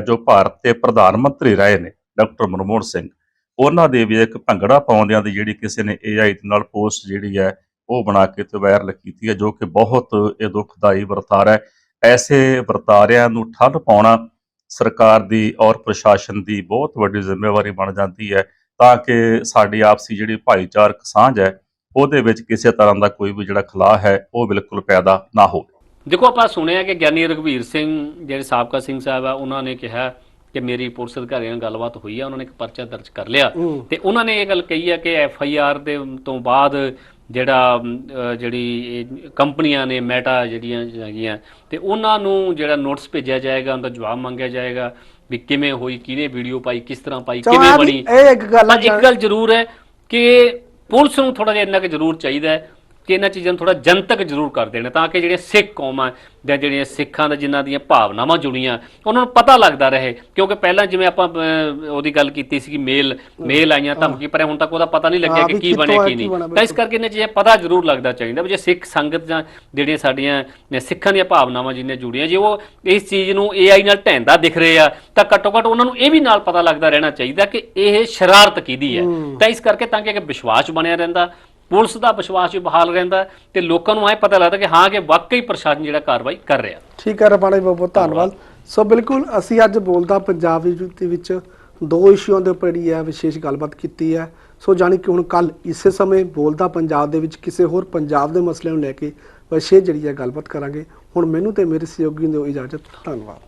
ਜੋ ਭਾਰਤ ਦੇ ਪ੍ਰਧਾਨ ਮੰਤਰੀ ਰਹੇ ਨੇ, ਡਾਕਟਰ ਮਨਮੋਹਨ ਸਿੰਘ, ਉਹਨਾਂ ਦੇ ਵੀ ਇੱਕ ਭੰਗੜਾ ਪਾਉਂਦਿਆਂ ਦੀ ਜਿਹੜੀ ਕਿਸੇ ਨੇ AI ਦੇ ਨਾਲ ਪੋਸਟ ਜਿਹੜੀ ਹੈ, ਉਹ ਬਣਾ ਕੇ ਤੇ ਵਾਇਰਲ ਕੀਤੀ ਹੈ, ਜੋ ਕਿ ਬਹੁਤ ਇਹ ਦੁਖਦਾਈ ਵਰਤਾਰਾ ਹੈ। ਐਸੇ ਵਰਤਾਰਿਆਂ ਨੂੰ ਠੱਲ ਪਾਉਣਾ ਸਰਕਾਰ ਦੀ ਔਰ ਪ੍ਰਸ਼ਾਸਨ ਦੀ ਬਹੁਤ ਵੱਡੀ ਜ਼ਿੰਮੇਵਾਰੀ ਬਣ ਜਾਂਦੀ ਹੈ, ਤਾਂ ਕਿ ਸਾਡੀ ਆਪਸੀ ਜਿਹੜੀ ਭਾਈਚਾਰਕ ਸਾਂਝ ਹੈ, ਉਹਦੇ ਵਿੱਚ ਕਿਸੇ ਤਰ੍ਹਾਂ ਦਾ ਕੋਈ ਵੀ ਜਿਹੜਾ ਖਲਾਅ ਹੈ, ਉਹ ਬਿਲਕੁਲ ਪੈਦਾ ਨਾ ਹੋਵੇ। ਦੇਖੋ ਆਪਾਂ ਸੁਣਿਆ ਕਿ ਗਿਆਨੀ ਰਘਵੀਰ ਸਿੰਘ ਜਿਹੜੇ ਸਾਬਕਾ ਸਿੰਘ ਸਾਹਿਬ ਆ ਉਹਨਾਂ ਨੇ ਕਿਹਾ ਕਿ ਮੇਰੀ ਪੁਲਿਸ ਅਧਿਕਾਰੀਆਂ ਨਾਲ ਗੱਲਬਾਤ ਹੋਈ ਆ ਉਹਨਾਂ ਨੇ ਇੱਕ ਪਰਚਾ ਦਰਜ ਕਰ ਲਿਆ। ਤੇ ਉਹਨਾਂ ਨੇ ਇਹ ਗੱਲ ਕਹੀ ਹੈ ਕਿ ਐਫ ਆਈ ਆਰ ਦੇ ਤੋਂ ਬਾਅਦ ਜਿਹੜਾ ਜਿਹੜੀ ਕੰਪਨੀਆਂ ਨੇ ਮੈਟਾ ਜਿਹੜੀਆਂ ਹੈਗੀਆਂ ਤੇ ਉਹਨਾਂ ਨੂੰ ਜਿਹੜਾ ਨੋਟਿਸ ਭੇਜਿਆ ਜਾਏਗਾ ਉਹਦਾ ਜਵਾਬ ਮੰਗਿਆ ਜਾਏਗਾ ਵੀ ਕਿਵੇਂ ਹੋਈ ਕਿਹਨੇ ਵੀਡੀਓ ਪਾਈ ਕਿਸ ਤਰ੍ਹਾਂ ਪਾਈ ਕਿਵੇਂ ਬਣੀ। ਇਹ ਇੱਕ ਗੱਲ ਆ ਪਰ ਇੱਕ ਗੱਲ ਜ਼ਰੂਰ ਹੈ ਕਿ ਪੁਲਿਸ ਨੂੰ ਥੋੜਾ ਜਿਹਾ ਇੰਨਾ ਕਿ ਜ਼ਰੂਰ ਚਾਹੀਦਾ ਹੈ ਕਿ ਇਹਨਾਂ ਚੀਜ਼ਾਂ ਨੂੰ ਥੋੜਾ ਜਨਤਕ ਜ਼ਰੂਰ ਕਰ ਦੇਣ ਤਾਂ ਕਿ ਜਿਹੜੇ ਸਿੱਖ ਕੌਮ ਆ ਜਾਂ ਜਿਹੜੀਆਂ ਸਿੱਖਾਂ ਦਾ ਜਿਨ੍ਹਾਂ ਦੀਆਂ ਭਾਵਨਾਵਾਂ ਜੁੜੀਆਂ ਉਹਨਾਂ ਨੂੰ ਪਤਾ ਲੱਗਦਾ ਰਹੇ। ਕਿਉਂਕਿ ਪਹਿਲਾਂ ਜਿਵੇਂ ਆਪਾਂ ਉਹਦੀ ਗੱਲ ਕੀਤੀ ਸੀ ਕਿ ਮੇਲ ਮੇਲ ਆਈਆਂ ਧਮਕੀ ਪਰ ਹੁਣ ਤੱਕ ਉਹਦਾ ਪਤਾ ਨਹੀਂ ਲੱਗਿਆ ਕਿ ਕੀ ਬਣਿਆ ਕੀ ਨਹੀਂ। ਤਾਂ ਇਸ ਕਰਕੇ ਇਹਨਾਂ ਚੀਜ਼ਾਂ ਪਤਾ ਜ਼ਰੂਰ ਲੱਗਦਾ ਚਾਹੀਦਾ ਵੀ ਜੇ ਸਿੱਖ ਸੰਗਤ ਜਾਂ ਜਿਹੜੀਆਂ ਸਾਡੀਆਂ ਸਿੱਖਾਂ ਦੀਆਂ ਭਾਵਨਾਵਾਂ ਜਿੰਨੇ ਜੁੜੀਆਂ ਜੇ ਉਹ ਇਸ ਚੀਜ਼ ਨੂੰ AI ਨਾਲ ਢਹਿੰਦਾ ਦਿਖ ਰਹੇ ਆ ਤਾਂ ਘੱਟੋ ਘੱਟ ਉਹਨਾਂ ਨੂੰ ਇਹ ਵੀ ਨਾਲ ਪਤਾ ਲੱਗਦਾ ਰਹਿਣਾ ਚਾਹੀਦਾ ਕਿ ਇਹ ਸ਼ਰਾਰਤ ਕਿਹਦੀ ਹੈ। ਤਾਂ ਇਸ ਕਰਕੇ ਤਾਂ ਕਿ ਵਿਸ਼ਵਾਸ ਬਣਿਆ ਰਹਿੰਦਾ ਪੁਲਿਸ ਦਾ ਵਿਸ਼ਵਾਸ ਵੀ ਬਹਾਲ ਰਹਿੰਦਾ ਤੇ ਲੋਕਾਂ ਨੂੰ ਐ ਪਤਾ ਲੱਗਦਾ ਕਿ ਹਾਂ ਕਿ ਵਾਕਈ ਪ੍ਰਸ਼ਾਸਨ ਜਿਹੜਾ ਕਾਰਵਾਈ ਕਰ ਰਿਹਾ। ਠੀਕ ਹੈ ਰਪਾਣਾ ਬਹੁਤ ਬਹੁਤ ਧੰਨਵਾਦ। ਸੋ ਬਿਲਕੁਲ ਅਸੀਂ ਅੱਜ ਬੋਲਦਾ ਪੰਜਾਬ ਦੇ ਵਿੱਚ ਦੋ ਇਸ਼ੂਆਂ ਦੇ ਉੱਪਰ ਜਿਹੜੀ ਹੈ ਵਿਸ਼ੇਸ਼ ਗੱਲਬਾਤ ਕੀਤੀ ਹੈ। ਸੋ ਜਾਣੀ ਕਿ ਹੁਣ ਕੱਲ ਇਸੇ ਸਮੇਂ ਬੋਲਦਾ ਪੰਜਾਬ ਦੇ ਵਿੱਚ ਕਿਸੇ ਹੋਰ ਪੰਜਾਬ ਦੇ ਮਸਲੇ ਨੂੰ ਲੈ ਕੇ ਵਿਸ਼ੇਸ਼ ਜਿਹੜੀ ਹੈ ਗੱਲਬਾਤ ਕਰਾਂਗੇ। ਹੁਣ ਮੈਨੂੰ ਤੇ ਮੇਰੇ ਸਹਿਯੋਗੀ ਨੂੰ ਇਜਾਜ਼ਤ। ਧੰਨਵਾਦ।